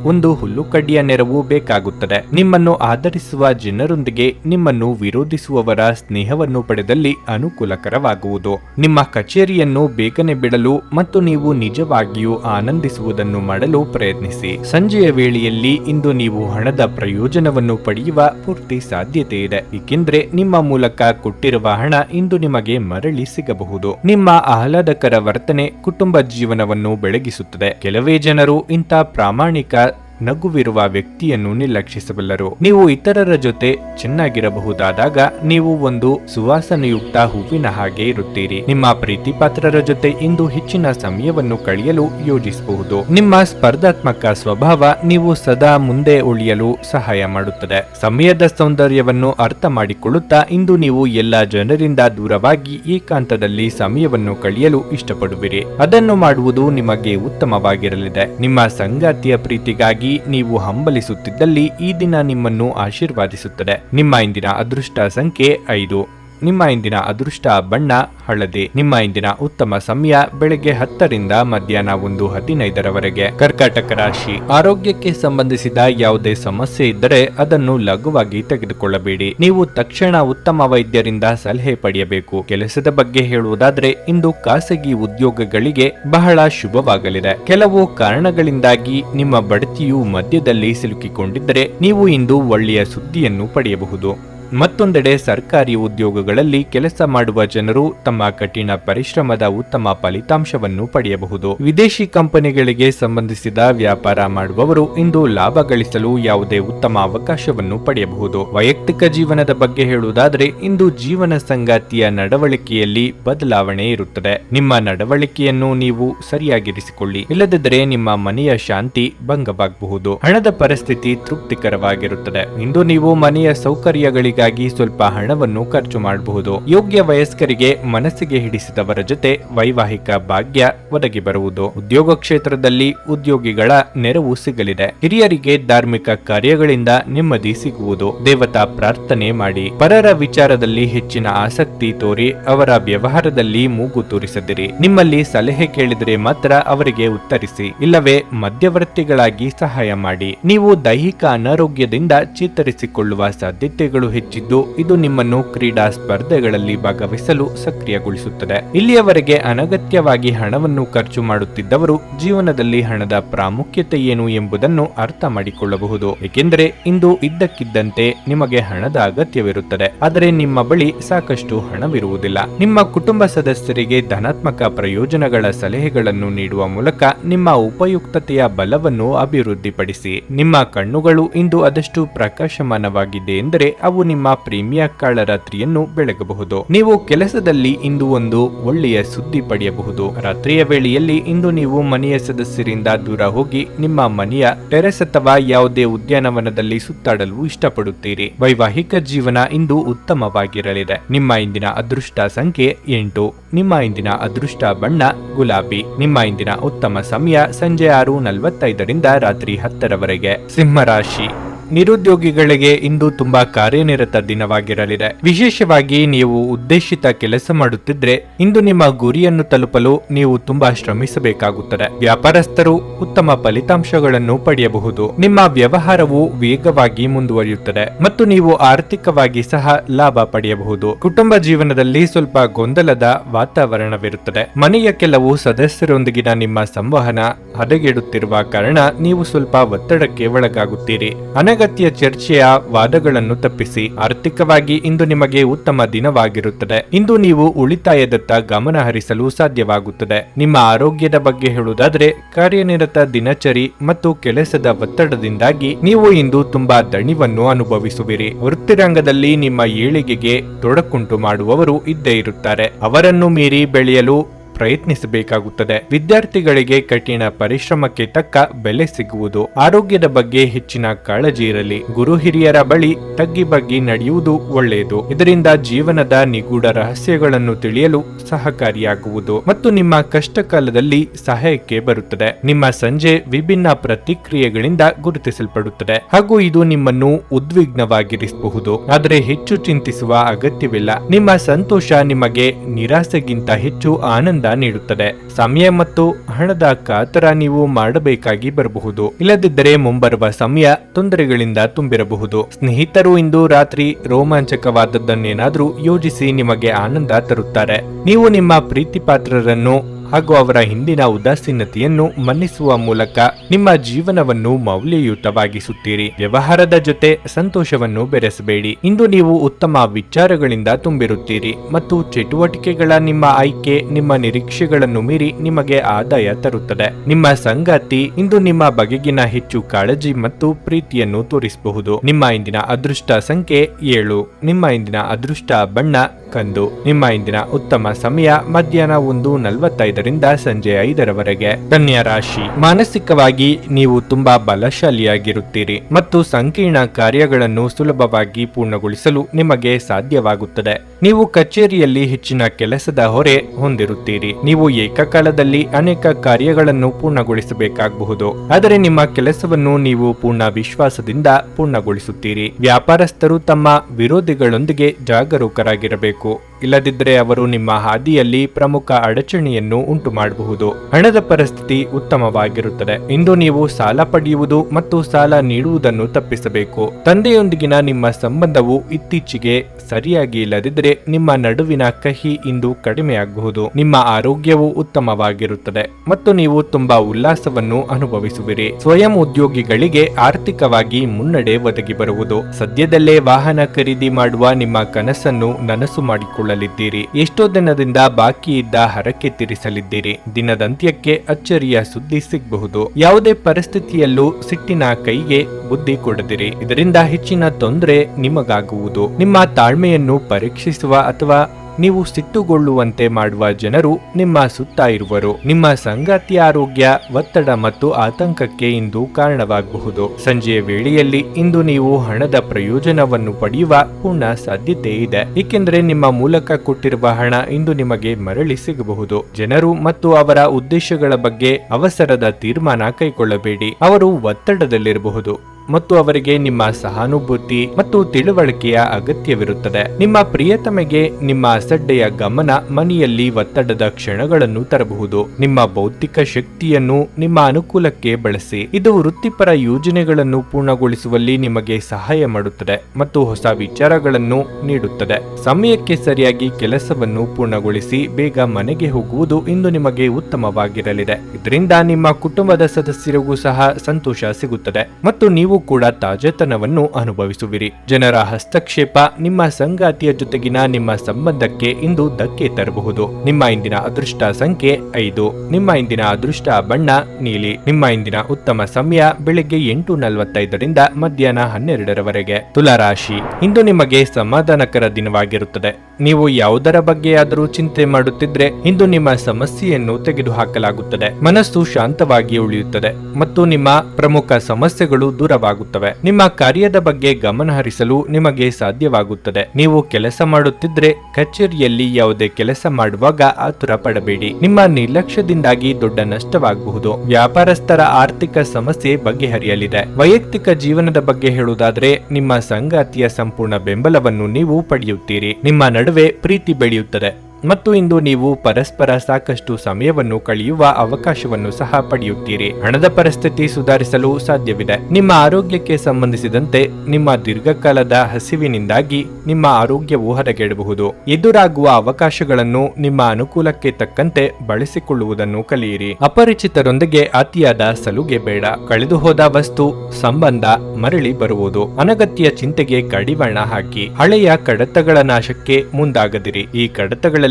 ಒಂದು ಹುಲ್ಲುಕಡ್ಡಿಯ ನೆರವು ಬೇಕಾಗುತ್ತದೆ. ನಿಮ್ಮನ್ನು ಆಧರಿಸುವ ಜನರೊಂದಿಗೆ ನಿಮ್ಮನ್ನು ವಿರೋಧಿಸುವವರ ಸ್ನೇಹವನ್ನು ಪಡೆದಲ್ಲಿ ಅನುಕೂಲಕರವಾಗುವುದು. ನಿಮ್ಮ ಕಚೇರಿಯನ್ನು ಬೇಗನೆ ಬಿಡಲು ಮತ್ತು ನೀವು ನಿಜವಾಗಿಯೂ ಆನಂದಿಸುವುದನ್ನು ಮಾಡಲು ಪ್ರಯತ್ನಿಸಿ. ಸಂಜೆಯ ವೇಳೆಯಲ್ಲಿ ಇಂದು ನೀವು ಹಣದ ಪ್ರಯೋಜನವನ್ನು ಪಡೆಯುವ ಪೂರ್ತಿ ಸಾಧ್ಯತೆ ಇದೆ. ಏಕೆಂದ್ರೆ ನಿಮ್ಮ ಮೂಲಕ ಕೊಟ್ಟಿರುವ ಹಣ ಇಂದು ನಿಮಗೆ ಮರಳಿ ಸಿಗಬಹುದು. ನಿಮ್ಮ ಆಹ್ಲಾದಕರ ವರ್ತನೆ ಕುಟುಂಬ ಜೀವನವನ್ನು ಬೆಳಗಿಸುತ್ತದೆ. ಕೆಲವೇ ಜನರು ಇಂಥ ಪ್ರಾಮಾಣಿಕ ನಗುವಿರುವ ವ್ಯಕ್ತಿಯನ್ನು ನಿರ್ಲಕ್ಷಿಸಬಲ್ಲರು. ನೀವು ಇತರರ ಜೊತೆ ಚೆನ್ನಾಗಿರಬಹುದಾದಾಗ ನೀವು ಒಂದು ಸುವಾಸನೆಯುಕ್ತ ಹೂವಿನ ಹಾಗೆ ಇರುತ್ತೀರಿ. ನಿಮ್ಮ ಪ್ರೀತಿಪಾತ್ರರ ಜೊತೆ ಇಂದು ಹೆಚ್ಚಿನ ಸಮಯವನ್ನು ಕಳೆಯಲು ಯೋಜಿಸಬಹುದು. ನಿಮ್ಮ ಸ್ಪರ್ಧಾತ್ಮಕ ಸ್ವಭಾವ ನೀವು ಸದಾ ಮುಂದೆ ಉಳಿಯಲು ಸಹಾಯ ಮಾಡುತ್ತದೆ. ಸಮಯದ ಸೌಂದರ್ಯವನ್ನು ಅರ್ಥ ಮಾಡಿಕೊಳ್ಳುತ್ತಾ ಇಂದು ನೀವು ಎಲ್ಲ ಜನರಿಂದ ದೂರವಾಗಿ ಏಕಾಂತದಲ್ಲಿ ಸಮಯವನ್ನು ಕಳೆಯಲು ಇಷ್ಟಪಡುವಿರಿ. ಅದನ್ನು ಮಾಡುವುದು ನಿಮಗೆ ಉತ್ತಮವಾಗಿರಲಿದೆ. ನಿಮ್ಮ ಸಂಗಾತಿಯ ಪ್ರೀತಿಗಾಗಿ ನೀವು ಹಂಬಲಿಸುತ್ತಿದ್ದಲ್ಲಿ ಈ ದಿನ ನಿಮ್ಮನ್ನು ಆಶೀರ್ವಾದಿಸುತ್ತದೆ. ನಿಮ್ಮ ಇಂದಿನ ಅದೃಷ್ಟ ಸಂಖ್ಯೆ ಐದು. ನಿಮ್ಮ ಇಂದಿನ ಅದೃಷ್ಟ ಬಣ್ಣ ಹಳದಿ. ನಿಮ್ಮ ಇಂದಿನ ಉತ್ತಮ ಸಮಯ ಬೆಳಗ್ಗೆ ಹತ್ತರಿಂದ ಮಧ್ಯಾಹ್ನ ಒಂದು ಹದಿನೈದರವರೆಗೆ. ಕರ್ಕಾಟಕ ರಾಶಿ. ಆರೋಗ್ಯಕ್ಕೆ ಸಂಬಂಧಿಸಿದ ಯಾವುದೇ ಸಮಸ್ಯೆ ಇದ್ದರೆ ಅದನ್ನು ಲಘುವಾಗಿ ತೆಗೆದುಕೊಳ್ಳಬೇಡಿ. ನೀವು ತಕ್ಷಣ ಉತ್ತಮ ವೈದ್ಯರಿಂದ ಸಲಹೆ ಪಡೆಯಬೇಕು. ಕೆಲಸದ ಬಗ್ಗೆ ಹೇಳುವುದಾದ್ರೆ, ಇಂದು ಖಾಸಗಿ ಉದ್ಯೋಗಗಳಿಗೆ ಬಹಳ ಶುಭವಾಗಲಿದೆ. ಕೆಲವು ಕಾರಣಗಳಿಂದಾಗಿ ನಿಮ್ಮ ಬಡತಿಯು ಮಧ್ಯದಲ್ಲಿ ಸಿಲುಕಿಕೊಂಡಿದ್ದರೆ, ನೀವು ಇಂದು ಒಳ್ಳೆಯ ಸುದ್ದಿಯನ್ನು ಪಡೆಯಬಹುದು. ಮತ್ತೊಂದೆಡೆ ಸರ್ಕಾರಿ ಉದ್ಯೋಗಗಳಲ್ಲಿ ಕೆಲಸ ಮಾಡುವ ಜನರು ತಮ್ಮ ಕಠಿಣ ಪರಿಶ್ರಮದ ಉತ್ತಮ ಫಲಿತಾಂಶವನ್ನು ಪಡೆಯಬಹುದು. ವಿದೇಶಿ ಕಂಪನಿಗಳಿಗೆ ಸಂಬಂಧಿಸಿದ ವ್ಯಾಪಾರ ಮಾಡುವವರು ಇಂದು ಲಾಭ ಗಳಿಸಲು ಯಾವುದೇ ಉತ್ತಮ ಅವಕಾಶವನ್ನು ಪಡೆಯಬಹುದು. ವೈಯಕ್ತಿಕ ಜೀವನದ ಬಗ್ಗೆ ಹೇಳುವುದಾದರೆ, ಇಂದು ಜೀವನ ಸಂಗಾತಿಯ ನಡವಳಿಕೆಯಲ್ಲಿ ಬದಲಾವಣೆ ಇರುತ್ತದೆ. ನಿಮ್ಮ ನಡವಳಿಕೆಯನ್ನು ನೀವು ಸರಿಯಾಗಿರಿಸಿಕೊಳ್ಳಿ. ಇಲ್ಲದಿದ್ದರೆ ನಿಮ್ಮ ಮನೆಯ ಶಾಂತಿ ಭಂಗವಾಗಬಹುದು. ಹಣದ ಪರಿಸ್ಥಿತಿ ತೃಪ್ತಿಕರವಾಗಿರುತ್ತದೆ. ಇಂದು ನೀವು ಮನೆಯ ಸೌಕರ್ಯಗಳಿಗೆ ಗಾಗಿ ಸ್ವಲ್ಪ ಹಣವನ್ನು ಖರ್ಚು ಮಾಡಬಹುದು. ಯೋಗ್ಯ ವಯಸ್ಕರಿಗೆ ಮನಸ್ಸಿಗೆ ಹಿಡಿಸಿದವರ ಜೊತೆ ವೈವಾಹಿಕ ಭಾಗ್ಯ ಒದಗಿ ಬರುವುದು. ಉದ್ಯೋಗ ಕ್ಷೇತ್ರದಲ್ಲಿ ಉದ್ಯೋಗಿಗಳ ನೆರವು ಸಿಗಲಿದೆ. ಹಿರಿಯರಿಗೆ ಧಾರ್ಮಿಕ ಕಾರ್ಯಗಳಿಂದ ನೆಮ್ಮದಿ ಸಿಗುವುದು. ದೇವತಾ ಪ್ರಾರ್ಥನೆ ಮಾಡಿ. ಪರರ ವಿಚಾರದಲ್ಲಿ ಹೆಚ್ಚಿನ ಆಸಕ್ತಿ ತೋರಿ ಅವರ ವ್ಯವಹಾರದಲ್ಲಿ ಮೂಗು ತೋರಿಸದಿರಿ. ನಿಮ್ಮಲ್ಲಿ ಸಲಹೆ ಕೇಳಿದರೆ ಮಾತ್ರ ಅವರಿಗೆ ಉತ್ತರಿಸಿ. ಇಲ್ಲವೇ ಮಧ್ಯವರ್ತಿಗಳಾಗಿ ಸಹಾಯ ಮಾಡಿ. ನೀವು ದೈಹಿಕ ಅನಾರೋಗ್ಯದಿಂದ ಚೇತರಿಸಿಕೊಳ್ಳುವ ಸಾಧ್ಯತೆಗಳು ಹೆಚ್ಚಿದ್ದು ಇದು ನಿಮ್ಮನ್ನು ಕ್ರೀಡಾ ಸ್ಪರ್ಧೆಗಳಲ್ಲಿ ಭಾಗವಹಿಸಲು ಸಕ್ರಿಯಗೊಳಿಸುತ್ತದೆ. ಇಲ್ಲಿಯವರೆಗೆ ಅನಗತ್ಯವಾಗಿ ಹಣವನ್ನು ಖರ್ಚು ಮಾಡುತ್ತಿದ್ದವರು ಜೀವನದಲ್ಲಿ ಹಣದ ಪ್ರಾಮುಖ್ಯತೆ ಏನು ಎಂಬುದನ್ನು ಅರ್ಥ ಮಾಡಿಕೊಳ್ಳಬಹುದು. ಏಕೆಂದರೆ, ಇಂದು ಇದ್ದಕ್ಕಿದ್ದಂತೆ ನಿಮಗೆ ಹಣದ ಅಗತ್ಯವಿರುತ್ತದೆ. ಆದರೆ ನಿಮ್ಮ ಬಳಿ ಸಾಕಷ್ಟು ಹಣವಿರುವುದಿಲ್ಲ. ನಿಮ್ಮ ಕುಟುಂಬ ಸದಸ್ಯರಿಗೆ ಧನಾತ್ಮಕ ಪ್ರಯೋಜನಗಳ ಸಲಹೆಗಳನ್ನು ನೀಡುವ ಮೂಲಕ ನಿಮ್ಮ ಉಪಯುಕ್ತತೆಯ ಬಲವನ್ನು ಅಭಿವೃದ್ಧಿಪಡಿಸಿ. ನಿಮ್ಮ ಕಣ್ಣುಗಳು ಇಂದು ಅದಷ್ಟು ಪ್ರಕಾಶಮಾನವಾಗಿದೆ ಎಂದರೆ ಅವು ಪ್ರೇಮಿಯ ಕಾಳರಾತ್ರಿಯನ್ನು ಬೆಳಗಬಹುದು. ನೀವು ಕೆಲಸದಲ್ಲಿ ಇಂದು ಒಂದು ಒಳ್ಳೆಯ ಸುದ್ದಿ ಪಡೆಯಬಹುದು. ರಾತ್ರಿಯ ವೇಳೆಯಲ್ಲಿ ಇಂದು ನೀವು ಮನೆಯ ಸದಸ್ಯರಿಂದ ದೂರ ಹೋಗಿ ನಿಮ್ಮ ಮನೆಯ ಟೆರೆಸ್ ಅಥವಾ ಯಾವುದೇ ಉದ್ಯಾನವನದಲ್ಲಿ ಸುತ್ತಾಡಲು ಇಷ್ಟಪಡುತ್ತೀರಿ. ವೈವಾಹಿಕ ಜೀವನ ಇಂದು ಉತ್ತಮವಾಗಿರಲಿದೆ. ನಿಮ್ಮ ಇಂದಿನ ಅದೃಷ್ಟ ಸಂಖ್ಯೆ ಎಂಟು. ನಿಮ್ಮ ಇಂದಿನ ಅದೃಷ್ಟ ಬಣ್ಣ ಗುಲಾಬಿ. ನಿಮ್ಮ ಇಂದಿನ ಉತ್ತಮ ಸಮಯ ಸಂಜೆ ಆರು ನಲವತ್ತೈದರಿಂದ ರಾತ್ರಿ ಹತ್ತರವರೆಗೆ. ಸಿಂಹರಾಶಿ. ನಿರುದ್ಯೋಗಿಗಳಿಗೆ ಇಂದು ತುಂಬಾ ಕಾರ್ಯನಿರತ ದಿನವಾಗಿರಲಿದೆ. ವಿಶೇಷವಾಗಿ ನೀವು ಉದ್ದೇಶಿತ ಕೆಲಸ ಮಾಡುತ್ತಿದ್ರೆ, ಇಂದು ನಿಮ್ಮ ಗುರಿಯನ್ನು ತಲುಪಲು ನೀವು ತುಂಬಾ ಶ್ರಮಿಸಬೇಕಾಗುತ್ತದೆ. ವ್ಯಾಪಾರಸ್ಥರು ಉತ್ತಮ ಫಲಿತಾಂಶಗಳನ್ನು ಪಡೆಯಬಹುದು. ನಿಮ್ಮ ವ್ಯವಹಾರವು ವೇಗವಾಗಿ ಮುಂದುವರಿಯುತ್ತದೆ ಮತ್ತು ನೀವು ಆರ್ಥಿಕವಾಗಿ ಸಹ ಲಾಭ ಪಡೆಯಬಹುದು. ಕುಟುಂಬ ಜೀವನದಲ್ಲಿ ಸ್ವಲ್ಪ ಗೊಂದಲದ ವಾತಾವರಣವಿರುತ್ತದೆ. ಮನೆಯ ಕೆಲವು ಸದಸ್ಯರೊಂದಿಗಿನ ನಿಮ್ಮ ಸಂವಹನ ಹದಗೆಡುತ್ತಿರುವ ಕಾರಣ ನೀವು ಸ್ವಲ್ಪ ಒತ್ತಡಕ್ಕೆ ಒಳಗಾಗುತ್ತೀರಿ. ಅನಗತ್ಯ ಅನಗತ್ಯ ಚರ್ಚೆಯ ವಾದಗಳನ್ನು ತಪ್ಪಿಸಿ ಆರ್ಥಿಕವಾಗಿ ಇಂದು ನಿಮಗೆ ಉತ್ತಮ ದಿನವಾಗಿರುತ್ತದೆ. ಇಂದು ನೀವು ಉಳಿತಾಯದತ್ತ ಗಮನ ಹರಿಸಲು ಸಾಧ್ಯವಾಗುತ್ತದೆ. ನಿಮ್ಮ ಆರೋಗ್ಯದ ಬಗ್ಗೆ ಹೇಳುವುದಾದ್ರೆ, ಕಾರ್ಯನಿರತ ದಿನಚರಿ ಮತ್ತು ಕೆಲಸದ ಒತ್ತಡದಿಂದಾಗಿ ನೀವು ಇಂದು ತುಂಬಾ ದಣಿವನ್ನು ಅನುಭವಿಸುವಿರಿ. ವೃತ್ತಿರಂಗದಲ್ಲಿ ನಿಮ್ಮ ಏಳಿಗೆಗೆ ತೊಡಕುಂಟು ಮಾಡುವವರು ಇದ್ದೇ ಇರುತ್ತಾರೆ. ಅವರನ್ನು ಮೀರಿ ಬೆಳೆಯಲು ಪ್ರಯತ್ನಿಸಬೇಕಾಗುತ್ತದೆ. ವಿದ್ಯಾರ್ಥಿಗಳಿಗೆ ಕಠಿಣ ಪರಿಶ್ರಮಕ್ಕೆ ತಕ್ಕ ಬೆಲೆ ಸಿಗುವುದು, ಆರೋಗ್ಯದ ಬಗ್ಗೆ ಹೆಚ್ಚಿನ ಕಾಳಜಿ ಇರಲಿ. ಗುರು ಹಿರಿಯರ ಬಳಿ ತಗ್ಗಿ ಬಗ್ಗಿ ನಡೆಯುವುದು ಒಳ್ಳೆಯದು. ಇದರಿಂದ ಜೀವನದ ನಿಗೂಢ ರಹಸ್ಯಗಳನ್ನು ತಿಳಿಯಲು ಸಹಕಾರಿಯಾಗುವುದು ಮತ್ತು ನಿಮ್ಮ ಕಷ್ಟ ಕಾಲದಲ್ಲಿ ಸಹಾಯಕ್ಕೆ ಬರುತ್ತದೆ. ನಿಮ್ಮ ಸಂಜೆ ವಿಭಿನ್ನ ಪ್ರತಿಕ್ರಿಯೆಗಳಿಂದ ಗುರುತಿಸಲ್ಪಡುತ್ತದೆ. ಹಾಗೂ ಇದು ನಿಮ್ಮನ್ನು ಉದ್ವಿಗ್ನವಾಗಿರಿಸಬಹುದು. ಆದರೆ ಹೆಚ್ಚು ಚಿಂತಿಸುವ ಅಗತ್ಯವಿಲ್ಲ. ನಿಮ್ಮ ಸಂತೋಷ ನಿಮಗೆ ನಿರಾಸೆಗಿಂತ ಹೆಚ್ಚು ಆನಂದ ನೀಡುತ್ತದೆ. ಸಮಯ ಮತ್ತು ಹಣದ ಕಾತರ ನೀವು ಮಾಡಬೇಕಾಗಿ ಬರಬಹುದು. ಇಲ್ಲದಿದ್ದರೆ ಮುಂಬರುವ ಸಮಯ ತೊಂದರೆಗಳಿಂದ ತುಂಬಿರಬಹುದು. ಸ್ನೇಹಿತರು ಇಂದು ರಾತ್ರಿ ರೋಮಾಂಚಕವಾದದ್ದನ್ನೇನಾದ್ರೂ ಯೋಜಿಸಿ ನಿಮಗೆ ಆನಂದ ತರುತ್ತಾರೆ. ನೀವು ನಿಮ್ಮ ಪ್ರೀತಿ ಪಾತ್ರರನ್ನು ಹಾಗೂ ಅವರ ಹಿಂದಿನ ಉದಾಸೀನತೆಯನ್ನು ಮನ್ನಿಸುವ ಮೂಲಕ ನಿಮ್ಮ ಜೀವನವನ್ನು ಮೌಲ್ಯಯುತವಾಗಿಸುತ್ತೀರಿ. ವ್ಯವಹಾರದ ಜೊತೆ ಸಂತೋಷವನ್ನು ಬೆರೆಸಬೇಡಿ. ಇಂದು ನೀವು ಉತ್ತಮ ವಿಚಾರಗಳಿಂದ ತುಂಬಿರುತ್ತೀರಿ ಮತ್ತು ಚಟುವಟಿಕೆಗಳ ನಿಮ್ಮ ಆಯ್ಕೆ, ನಿಮ್ಮ ನಿರೀಕ್ಷೆಗಳನ್ನು ಮೀರಿ ನಿಮಗೆ ಆದಾಯ ತರುತ್ತದೆ. ನಿಮ್ಮ ಸಂಗಾತಿ ಇಂದು ನಿಮ್ಮ ಬಗೆಗಿನ ಹೆಚ್ಚು ಕಾಳಜಿ ಮತ್ತು ಪ್ರೀತಿಯನ್ನು ತೋರಿಸಬಹುದು. ನಿಮ್ಮ ಇಂದಿನ ಅದೃಷ್ಟ ಸಂಖ್ಯೆ ಏಳು. ನಿಮ್ಮ ಇಂದಿನ ಅದೃಷ್ಟ ಬಣ್ಣ ಕಂದು. ನಿಮ್ಮ ಇಂದಿನ ಉತ್ತಮ ಸಮಯ ಮಧ್ಯಾಹ್ನ ಒಂದು ನಲವತ್ತೈದರಿಂದ ಸಂಜೆ ಐದರವರೆಗೆ. ಕನ್ಯಾ ರಾಶಿ. ಮಾನಸಿಕವಾಗಿ ನೀವು ತುಂಬಾ ಬಲಶಾಲಿಯಾಗಿರುತ್ತೀರಿ ಮತ್ತು ಸಂಕೀರ್ಣ ಕಾರ್ಯಗಳನ್ನು ಸುಲಭವಾಗಿ ಪೂರ್ಣಗೊಳಿಸಲು ನಿಮಗೆ ಸಾಧ್ಯವಾಗುತ್ತದೆ. ನೀವು ಕಚೇರಿಯಲ್ಲಿ ಹೆಚ್ಚಿನ ಕೆಲಸದ ಹೊರೆ ಹೊಂದಿರುತ್ತೀರಿ. ನೀವು ಏಕಕಾಲದಲ್ಲಿ ಅನೇಕ ಕಾರ್ಯಗಳನ್ನು ಪೂರ್ಣಗೊಳಿಸಬೇಕಾಗಬಹುದು. ಆದರೆ ನಿಮ್ಮ ಕೆಲಸವನ್ನು ನೀವು ಪೂರ್ಣ ವಿಶ್ವಾಸದಿಂದ ಪೂರ್ಣಗೊಳಿಸುತ್ತೀರಿ. ವ್ಯಾಪಾರಸ್ಥರು ತಮ್ಮ ವಿರೋಧಿಗಳೊಂದಿಗೆ ಜಾಗರೂಕರಾಗಿರಬೇಕು. ಇಲ್ಲದಿದ್ದರೆ ಅವರು ನಿಮ್ಮ ಹಾದಿಯಲ್ಲಿ ಪ್ರಮುಖ ಅಡಚಣೆಯನ್ನು ಉಂಟು ಮಾಡಬಹುದು ಹಣದ ಪರಿಸ್ಥಿತಿ ಉತ್ತಮವಾಗಿರುತ್ತದೆ. ಇಂದು ನೀವು ಸಾಲ ಪಡೆಯುವುದು ಮತ್ತು ಸಾಲ ನೀಡುವುದನ್ನು ತಪ್ಪಿಸಬೇಕು. ತಂದೆಯೊಂದಿಗಿನ ನಿಮ್ಮ ಸಂಬಂಧವು ಇತ್ತೀಚೆಗೆ ಸರಿಯಾಗಿ ಇಲ್ಲದಿದ್ದರೆ ನಿಮ್ಮ ನಡುವಿನ ಕಹಿ ಇಂದು ಕಡಿಮೆಯಾಗಬಹುದು. ನಿಮ್ಮ ಆರೋಗ್ಯವು ಉತ್ತಮವಾಗಿರುತ್ತದೆ ಮತ್ತು ನೀವು ತುಂಬಾ ಉಲ್ಲಾಸವನ್ನು ಅನುಭವಿಸುವಿರಿ. ಸ್ವಯಂ ಉದ್ಯೋಗಿಗಳಿಗೆ ಆರ್ಥಿಕವಾಗಿ ಮುನ್ನಡೆ ಒದಗಿ ಬರುವುದು. ಸದ್ಯದಲ್ಲೇ ವಾಹನ ಖರೀದಿ ಮಾಡುವ ನಿಮ್ಮ ಕನಸನ್ನು ನನಸು ಮಾಡಿಕೊಳ್ಳಲಿದ್ದೀರಿ. ಎಷ್ಟೋ ದಿನದಿಂದ ಬಾಕಿ ಇದ್ದ ಹರಕೆ ತೀರಿಸಲಿದ್ದೀರಿ. ದಿನದಂತ್ಯಕ್ಕೆ ಅಚ್ಚರಿಯ ಸುದ್ದಿ ಸಿಗಬಹುದು. ಯಾವುದೇ ಪರಿಸ್ಥಿತಿಯಲ್ಲೂ ಸಿಟ್ಟಿನ ಕೈಗೆ ಬುದ್ಧಿ ಕೊಡದಿರಿ. ಇದರಿಂದ ಹೆಚ್ಚಿನ ತೊಂದರೆ ನಿಮಗಾಗುವುದು. ನಿಮ್ಮ ತಾಳ್ಮೆಯನ್ನು ಪರೀಕ್ಷಿಸುವ ಅಥವಾ ನೀವು ಸಿಟ್ಟುಗೊಳ್ಳುವಂತೆ ಮಾಡುವ ಜನರು ನಿಮ್ಮ ಸುತ್ತ ಇರುವರು. ನಿಮ್ಮ ಸಂಗಾತಿಯ ಆರೋಗ್ಯ, ಒತ್ತಡ ಮತ್ತು ಆತಂಕಕ್ಕೆ ಇಂದು ಕಾರಣವಾಗಬಹುದು. ಸಂಜೆಯ ವೇಳೆಯಲ್ಲಿ ಇಂದು ನೀವು ಹಣದ ಪ್ರಯೋಜನವನ್ನು ಪಡೆಯುವ ಪೂರ್ಣ ಸಾಧ್ಯತೆ ಇದೆ. ಏಕೆಂದರೆ ನಿಮ್ಮ ಮೂಲಕ ಕೊಟ್ಟಿರುವ ಹಣ ಇಂದು ನಿಮಗೆ ಮರಳಿ ಸಿಗಬಹುದು. ಜನರು ಮತ್ತು ಅವರ ಉದ್ದೇಶಗಳ ಬಗ್ಗೆ ಅವಸರದ ತೀರ್ಮಾನ ಕೈಗೊಳ್ಳಬೇಡಿ. ಅವರು ಒತ್ತಡದಲ್ಲಿರಬಹುದು. ಮತ್ತು ಅವರಿಗೆ ನಿಮ್ಮ ಸಹಾನುಭೂತಿ ಮತ್ತು ತಿಳುವಳಿಕೆಯ ಅಗತ್ಯವಿರುತ್ತದೆ. ನಿಮ್ಮ ಪ್ರಿಯತಮೆಗೆ ನಿಮ್ಮ ಅಸಡ್ಡೆಯ ಗಮನ ಮನೆಯಲ್ಲಿ ಒತ್ತಡದ ಕ್ಷಣಗಳನ್ನು ತರಬಹುದು. ನಿಮ್ಮ ಬೌದ್ಧಿಕ ಶಕ್ತಿಯನ್ನು ನಿಮ್ಮ ಅನುಕೂಲಕ್ಕೆ ಬಳಸಿ. ಇದು ವೃತ್ತಿಪರ ಯೋಜನೆಗಳನ್ನು ಪೂರ್ಣಗೊಳಿಸುವಲ್ಲಿ ನಿಮಗೆ ಸಹಾಯ ಮಾಡುತ್ತದೆ ಮತ್ತು ಹೊಸ ವಿಚಾರಗಳನ್ನು ನೀಡುತ್ತದೆ. ಸಮಯಕ್ಕೆ ಸರಿಯಾಗಿ ಕೆಲಸವನ್ನು ಪೂರ್ಣಗೊಳಿಸಿ ಬೇಗ ಮನೆಗೆ ಹೋಗುವುದು ಇಂದು ನಿಮಗೆ ಉತ್ತಮವಾಗಿರಲಿದೆ. ಇದರಿಂದ ನಿಮ್ಮ ಕುಟುಂಬದ ಸದಸ್ಯರಿಗೂ ಸಹ ಸಂತೋಷ ಸಿಗುತ್ತದೆ ಮತ್ತು ನೀವು ಕೂಡ ತಾಜಾತನವನ್ನು ಅನುಭವಿಸುವಿರಿ. ಜನರ ಹಸ್ತಕ್ಷೇಪ ನಿಮ್ಮ ಸಂಗಾತಿಯ ಜೊತೆಗಿನ ನಿಮ್ಮ ಸಂಬಂಧಕ್ಕೆ ಇಂದು ಧಕ್ಕೆ ತರಬಹುದು. ನಿಮ್ಮ ಇಂದಿನ ಅದೃಷ್ಟ ಸಂಖ್ಯೆ ಐದು. ನಿಮ್ಮ ಇಂದಿನ ಅದೃಷ್ಟ ಬಣ್ಣ ನೀಲಿ. ನಿಮ್ಮ ಇಂದಿನ ಉತ್ತಮ ಸಮಯ ಬೆಳಿಗ್ಗೆ ಎಂಟು ನಲವತ್ತೈದರಿಂದ ಮಧ್ಯಾಹ್ನ ಹನ್ನೆರಡರವರೆಗೆ. ತುಲಾರಾಶಿ. ಇಂದು ನಿಮಗೆ ಸಮಾಧಾನಕರ ದಿನವಾಗಿರುತ್ತದೆ. ನೀವು ಯಾವುದರ ಬಗ್ಗೆಯಾದರೂ ಚಿಂತೆ ಮಾಡುತ್ತಿದ್ರೆ ಇಂದು ನಿಮ್ಮ ಸಮಸ್ಯೆಯನ್ನು ತೆಗೆದುಹಾಕಲಾಗುತ್ತದೆ. ಮನಸ್ಸು ಶಾಂತವಾಗಿ ಉಳಿಯುತ್ತದೆ ಮತ್ತು ನಿಮ್ಮ ಪ್ರಮುಖ ಸಮಸ್ಯೆಗಳು ದೂರವಾಗುತ್ತವೆ ನಿಮ್ಮ ಕಾರ್ಯದ ಬಗ್ಗೆ ಗಮನ ಹರಿಸಲು ನಿಮಗೆ ಸಾಧ್ಯವಾಗುತ್ತದೆ. ನೀವು ಕೆಲಸ ಮಾಡುತ್ತಿದ್ರೆ ಕಚೇರಿಯಲ್ಲಿ ಯಾವುದೇ ಕೆಲಸ ಮಾಡುವಾಗ ಆತುರ ಪಡಬೇಡಿ. ನಿಮ್ಮ ನಿರ್ಲಕ್ಷ್ಯದಿಂದಾಗಿ ದೊಡ್ಡ ನಷ್ಟವಾಗಬಹುದು. ವ್ಯಾಪಾರಸ್ಥರ ಆರ್ಥಿಕ ಸಮಸ್ಯೆ ಬಗೆಹರಿಯಲಿದೆ. ವೈಯಕ್ತಿಕ ಜೀವನದ ಬಗ್ಗೆ ಹೇಳುವುದಾದ್ರೆ, ನಿಮ್ಮ ಸಂಗಾತಿಯ ಸಂಪೂರ್ಣ ಬೆಂಬಲವನ್ನು ನೀವು ಪಡೆಯುತ್ತೀರಿ. ನಿಮ್ಮ ನಡುವೆ ಪ್ರೀತಿ ಬೆಳೆಯುತ್ತದೆ. ಮತ್ತು ಇಂದು ನೀವು ಪರಸ್ಪರ ಸಾಕಷ್ಟು ಸಮಯವನ್ನು ಕಳೆಯುವ ಅವಕಾಶವನ್ನು ಸಹ ಪಡೆಯುತ್ತೀರಿ. ಹಣದ ಪರಿಸ್ಥಿತಿ ಸುಧಾರಿಸಲು ಸಾಧ್ಯವಿದೆ. ನಿಮ್ಮ ಆರೋಗ್ಯಕ್ಕೆ ಸಂಬಂಧಿಸಿದಂತೆ ನಿಮ್ಮ ದೀರ್ಘಕಾಲದ ಹಸಿವಿನಿಂದಾಗಿ ನಿಮ್ಮ ಆರೋಗ್ಯವು ಹೊರಗೆಡಬಹುದು ಎದುರಾಗುವ ಅವಕಾಶಗಳನ್ನು ನಿಮ್ಮ ಅನುಕೂಲಕ್ಕೆ ತಕ್ಕಂತೆ ಬಳಸಿಕೊಳ್ಳುವುದನ್ನು ಕಲಿಯಿರಿ. ಅಪರಿಚಿತರೊಂದಿಗೆ ಅತಿಯಾದ ಸಲುಗೆ ಬೇಡ. ಕಳೆದು ಹೋದ ವಸ್ತು, ಸಂಬಂಧ ಮರಳಿ ಬರುವುದು. ಅನಗತ್ಯ ಚಿಂತೆಗೆ ಕಡಿವಾಣ ಹಾಕಿ. ಹಳೆಯ ಕಡತಗಳ ನಾಶಕ್ಕೆ ಮುಂದಾಗದಿರಿ. ಈ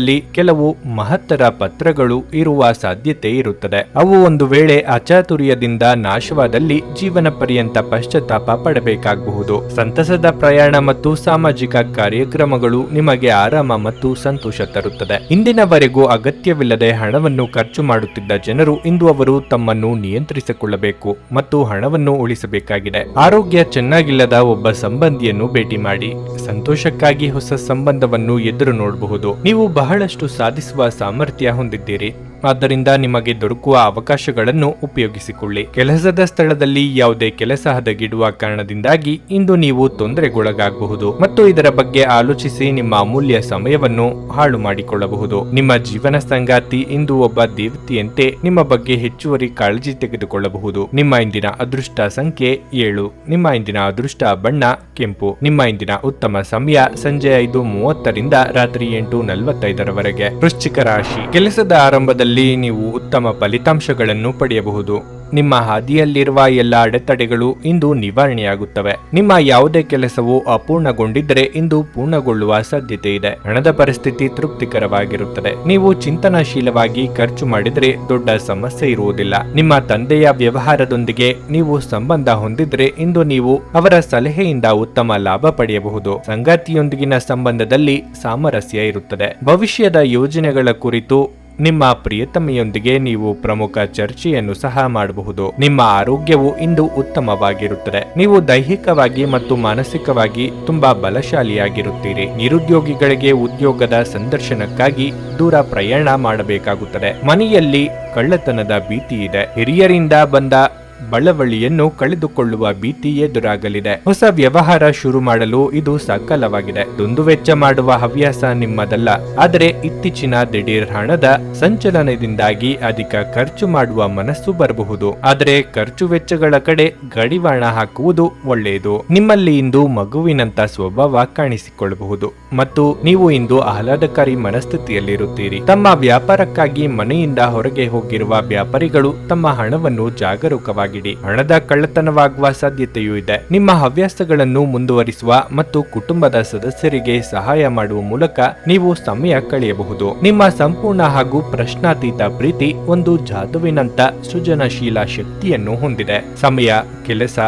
ಕೆಲವು ಮಹತ್ತರ ಪತ್ರಗಳು ಇರುವ ಸಾಧ್ಯತೆ ಇರುತ್ತದೆ. ಅವು ಒಂದು ವೇಳೆ ಅಚಾತುರ್ಯದಿಂದ ನಾಶವಾದಲ್ಲಿ ಜೀವನ ಪರ್ಯಂತ ಪಶ್ಚಾತ್ತಾಪ ಪಡಬೇಕಾಗಬಹುದು. ಸಂತಸದ ಪ್ರಯಾಣ ಮತ್ತು ಸಾಮಾಜಿಕ ಕಾರ್ಯಕ್ರಮಗಳು ನಿಮಗೆ ಆರಾಮ ಮತ್ತು ಸಂತೋಷ ತರುತ್ತದೆ. ಇಂದಿನವರೆಗೂ ಅಗತ್ಯವಿಲ್ಲದೆ ಹಣವನ್ನು ಖರ್ಚು ಮಾಡುತ್ತಿದ್ದ ಜನರು ಇಂದು ಅವರು ತಮ್ಮನ್ನು ನಿಯಂತ್ರಿಸಿಕೊಳ್ಳಬೇಕು ಮತ್ತು ಹಣವನ್ನು ಉಳಿಸಬೇಕಾಗಿದೆ. ಆರೋಗ್ಯ ಚೆನ್ನಾಗಿಲ್ಲದ ಒಬ್ಬ ಸಂಬಂಧಿಯನ್ನು ಭೇಟಿ ಮಾಡಿ. ಸಂತೋಷಕ್ಕಾಗಿ ಹೊಸ ಸಂಬಂಧವನ್ನು ಎದುರು ನೋಡಬಹುದು. ನೀವು ಬಹಳಷ್ಟು ಸಾಧಿಸುವ ಸಾಮರ್ಥ್ಯ ಹೊಂದಿದ್ದೀರಿ. ಆದ್ದರಿಂದ ನಿಮಗೆ ದೊರಕುವ ಅವಕಾಶಗಳನ್ನು ಉಪಯೋಗಿಸಿಕೊಳ್ಳಿ. ಕೆಲಸದ ಸ್ಥಳದಲ್ಲಿ ಯಾವುದೇ ಕೆಲಸ ಹದಗಿಡುವ ಕಾರಣದಿಂದಾಗಿ ಇಂದು ನೀವು ತೊಂದರೆಗೊಳಗಾಗಬಹುದು. ಮತ್ತು ಇದರ ಬಗ್ಗೆ ಆಲೋಚಿಸಿ ನಿಮ್ಮ ಅಮೂಲ್ಯ ಸಮಯವನ್ನು ಹಾಳು ಮಾಡಿಕೊಳ್ಳಬಹುದು. ನಿಮ್ಮ ಜೀವನ ಸಂಗಾತಿ ಇಂದು ಒಬ್ಬ ದೇವತೆಯಂತೆ ನಿಮ್ಮ ಬಗ್ಗೆ ಹೆಚ್ಚುವರಿ ಕಾಳಜಿ ತೆಗೆದುಕೊಳ್ಳಬಹುದು. ನಿಮ್ಮ ಇಂದಿನ ಅದೃಷ್ಟ ಸಂಖ್ಯೆ ಏಳು. ನಿಮ್ಮ ಇಂದಿನ ಅದೃಷ್ಟ ಬಣ್ಣ ಕೆಂಪು. ನಿಮ್ಮ ಇಂದಿನ ಉತ್ತಮ ಸಮಯ ಸಂಜೆ ಐದು ಮೂವತ್ತರಿಂದ ರಾತ್ರಿ ಎಂಟು ನಲವತ್ತೈದರವರೆಗೆ ವೃಶ್ಚಿಕ ರಾಶಿ. ಕೆಲಸದ ಆರಂಭದಲ್ಲಿ ನೀವು ಉತ್ತಮ ಫಲಿತಾಂಶಗಳನ್ನು ಪಡೆಯಬಹುದು. ನಿಮ್ಮ ಹಾದಿಯಲ್ಲಿರುವ ಎಲ್ಲ ಅಡೆತಡೆಗಳು ಇಂದು ನಿವಾರಣೆಯಾಗುತ್ತವೆ. ನಿಮ್ಮ ಯಾವುದೇ ಕೆಲಸವು ಅಪೂರ್ಣಗೊಂಡಿದ್ದರೆ ಇಂದು ಪೂರ್ಣಗೊಳ್ಳುವ ಸಾಧ್ಯತೆ ಇದೆ. ಹಣದ ಪರಿಸ್ಥಿತಿ ತೃಪ್ತಿಕರವಾಗಿರುತ್ತದೆ. ನೀವು ಚಿಂತನಾಶೀಲವಾಗಿ ಖರ್ಚು ಮಾಡಿದರೆ ದೊಡ್ಡ ಸಮಸ್ಯೆ ಇರುವುದಿಲ್ಲ. ನಿಮ್ಮ ತಂದೆಯ ವ್ಯವಹಾರದೊಂದಿಗೆ ನೀವು ಸಂಬಂಧ ಹೊಂದಿದ್ರೆ ಇಂದು ನೀವು ಅವರ ಸಲಹೆಯಿಂದ ಉತ್ತಮ ಲಾಭ ಪಡೆಯಬಹುದು. ಸಂಗಾತಿಯೊಂದಿಗಿನ ಸಂಬಂಧದಲ್ಲಿ ಸಾಮರಸ್ಯ ಇರುತ್ತದೆ. ಭವಿಷ್ಯದ ಯೋಜನೆಗಳ ಕುರಿತು ನಿಮ್ಮ ಪ್ರಿಯತಮೆಯೊಂದಿಗೆ ನೀವು ಪ್ರಮುಖ ಚರ್ಚೆಯನ್ನು ಸಹ ಮಾಡಬಹುದು. ನಿಮ್ಮ ಆರೋಗ್ಯವು ಇಂದು ಉತ್ತಮವಾಗಿರುತ್ತದೆ. ನೀವು ದೈಹಿಕವಾಗಿ ಮತ್ತು ಮಾನಸಿಕವಾಗಿ ತುಂಬಾ ಬಲಶಾಲಿಯಾಗಿರುತ್ತೀರಿ. ನಿರುದ್ಯೋಗಿಗಳಿಗೆ ಉದ್ಯೋಗದ ಸಂದರ್ಶನಕ್ಕಾಗಿ ದೂರ ಪ್ರಯಾಣ ಮಾಡಬೇಕಾಗುತ್ತದೆ. ಮನೆಯಲ್ಲಿ ಕಳ್ಳತನದ ಭೀತಿ ಇದೆ. ಹಿರಿಯರಿಂದ ಬಂದ ಬಳವಳಿಯನ್ನು ಕಳೆದುಕೊಳ್ಳುವ ಭೀತಿ ಎದುರಾಗಲಿದೆ. ಹೊಸ ವ್ಯವಹಾರ ಶುರು ಮಾಡಲು ಇದು ಸಕಲವಾಗಿದೆ. ದುಂದು ವೆಚ್ಚ ಮಾಡುವ ಹವ್ಯಾಸ ನಿಮ್ಮದಲ್ಲ. ಆದರೆ ಇತ್ತೀಚಿನ ದಿಢೀರ್ ಹಣದ ಸಂಚಲನದಿಂದಾಗಿ ಅಧಿಕ ಖರ್ಚು ಮಾಡುವ ಮನಸ್ಸು ಬರಬಹುದು. ಆದರೆ ಖರ್ಚು ವೆಚ್ಚಗಳ ಕಡೆ ಗಡಿವಾಣ ಹಾಕುವುದು ಒಳ್ಳೆಯದು. ನಿಮ್ಮಲ್ಲಿ ಇಂದು ಮಗುವಿನಂತ ಸ್ವಭಾವ ಕಾಣಿಸಿಕೊಳ್ಳಬಹುದು. ಮತ್ತು ನೀವು ಇಂದು ಆಹ್ಲಾದಕಾರಿ ಮನಸ್ಥಿತಿಯಲ್ಲಿರುತ್ತೀರಿ. ತಮ್ಮ ವ್ಯಾಪಾರಕ್ಕಾಗಿ ಮನೆಯಿಂದ ಹೊರಗೆ ಹೋಗಿರುವ ವ್ಯಾಪಾರಿಗಳು ತಮ್ಮ ಹಣವನ್ನು ಜಾಗರೂಕವಾಗಿ ಹಣದ ಕಳ್ಳತನವಾಗುವ ಸಾಧ್ಯತೆಯೂ ಇದೆ. ನಿಮ್ಮ ಹವ್ಯಾಸಗಳನ್ನು ಮುಂದುವರಿಸುವ ಮತ್ತು ಕುಟುಂಬದ ಸದಸ್ಯರಿಗೆ ಸಹಾಯ ಮಾಡುವ ಮೂಲಕ ನೀವು ಸಮಯ ಕಳೆಯಬಹುದು. ನಿಮ್ಮ ಸಂಪೂರ್ಣ ಹಾಗೂ ಪ್ರಶ್ನಾತೀತ ಪ್ರೀತಿ ಒಂದು ಜಾದುವಿನಂತ ಸೃಜನಶೀಲ ಶಕ್ತಿಯನ್ನು ಹೊಂದಿದೆ. ಸಮಯ, ಕೆಲಸ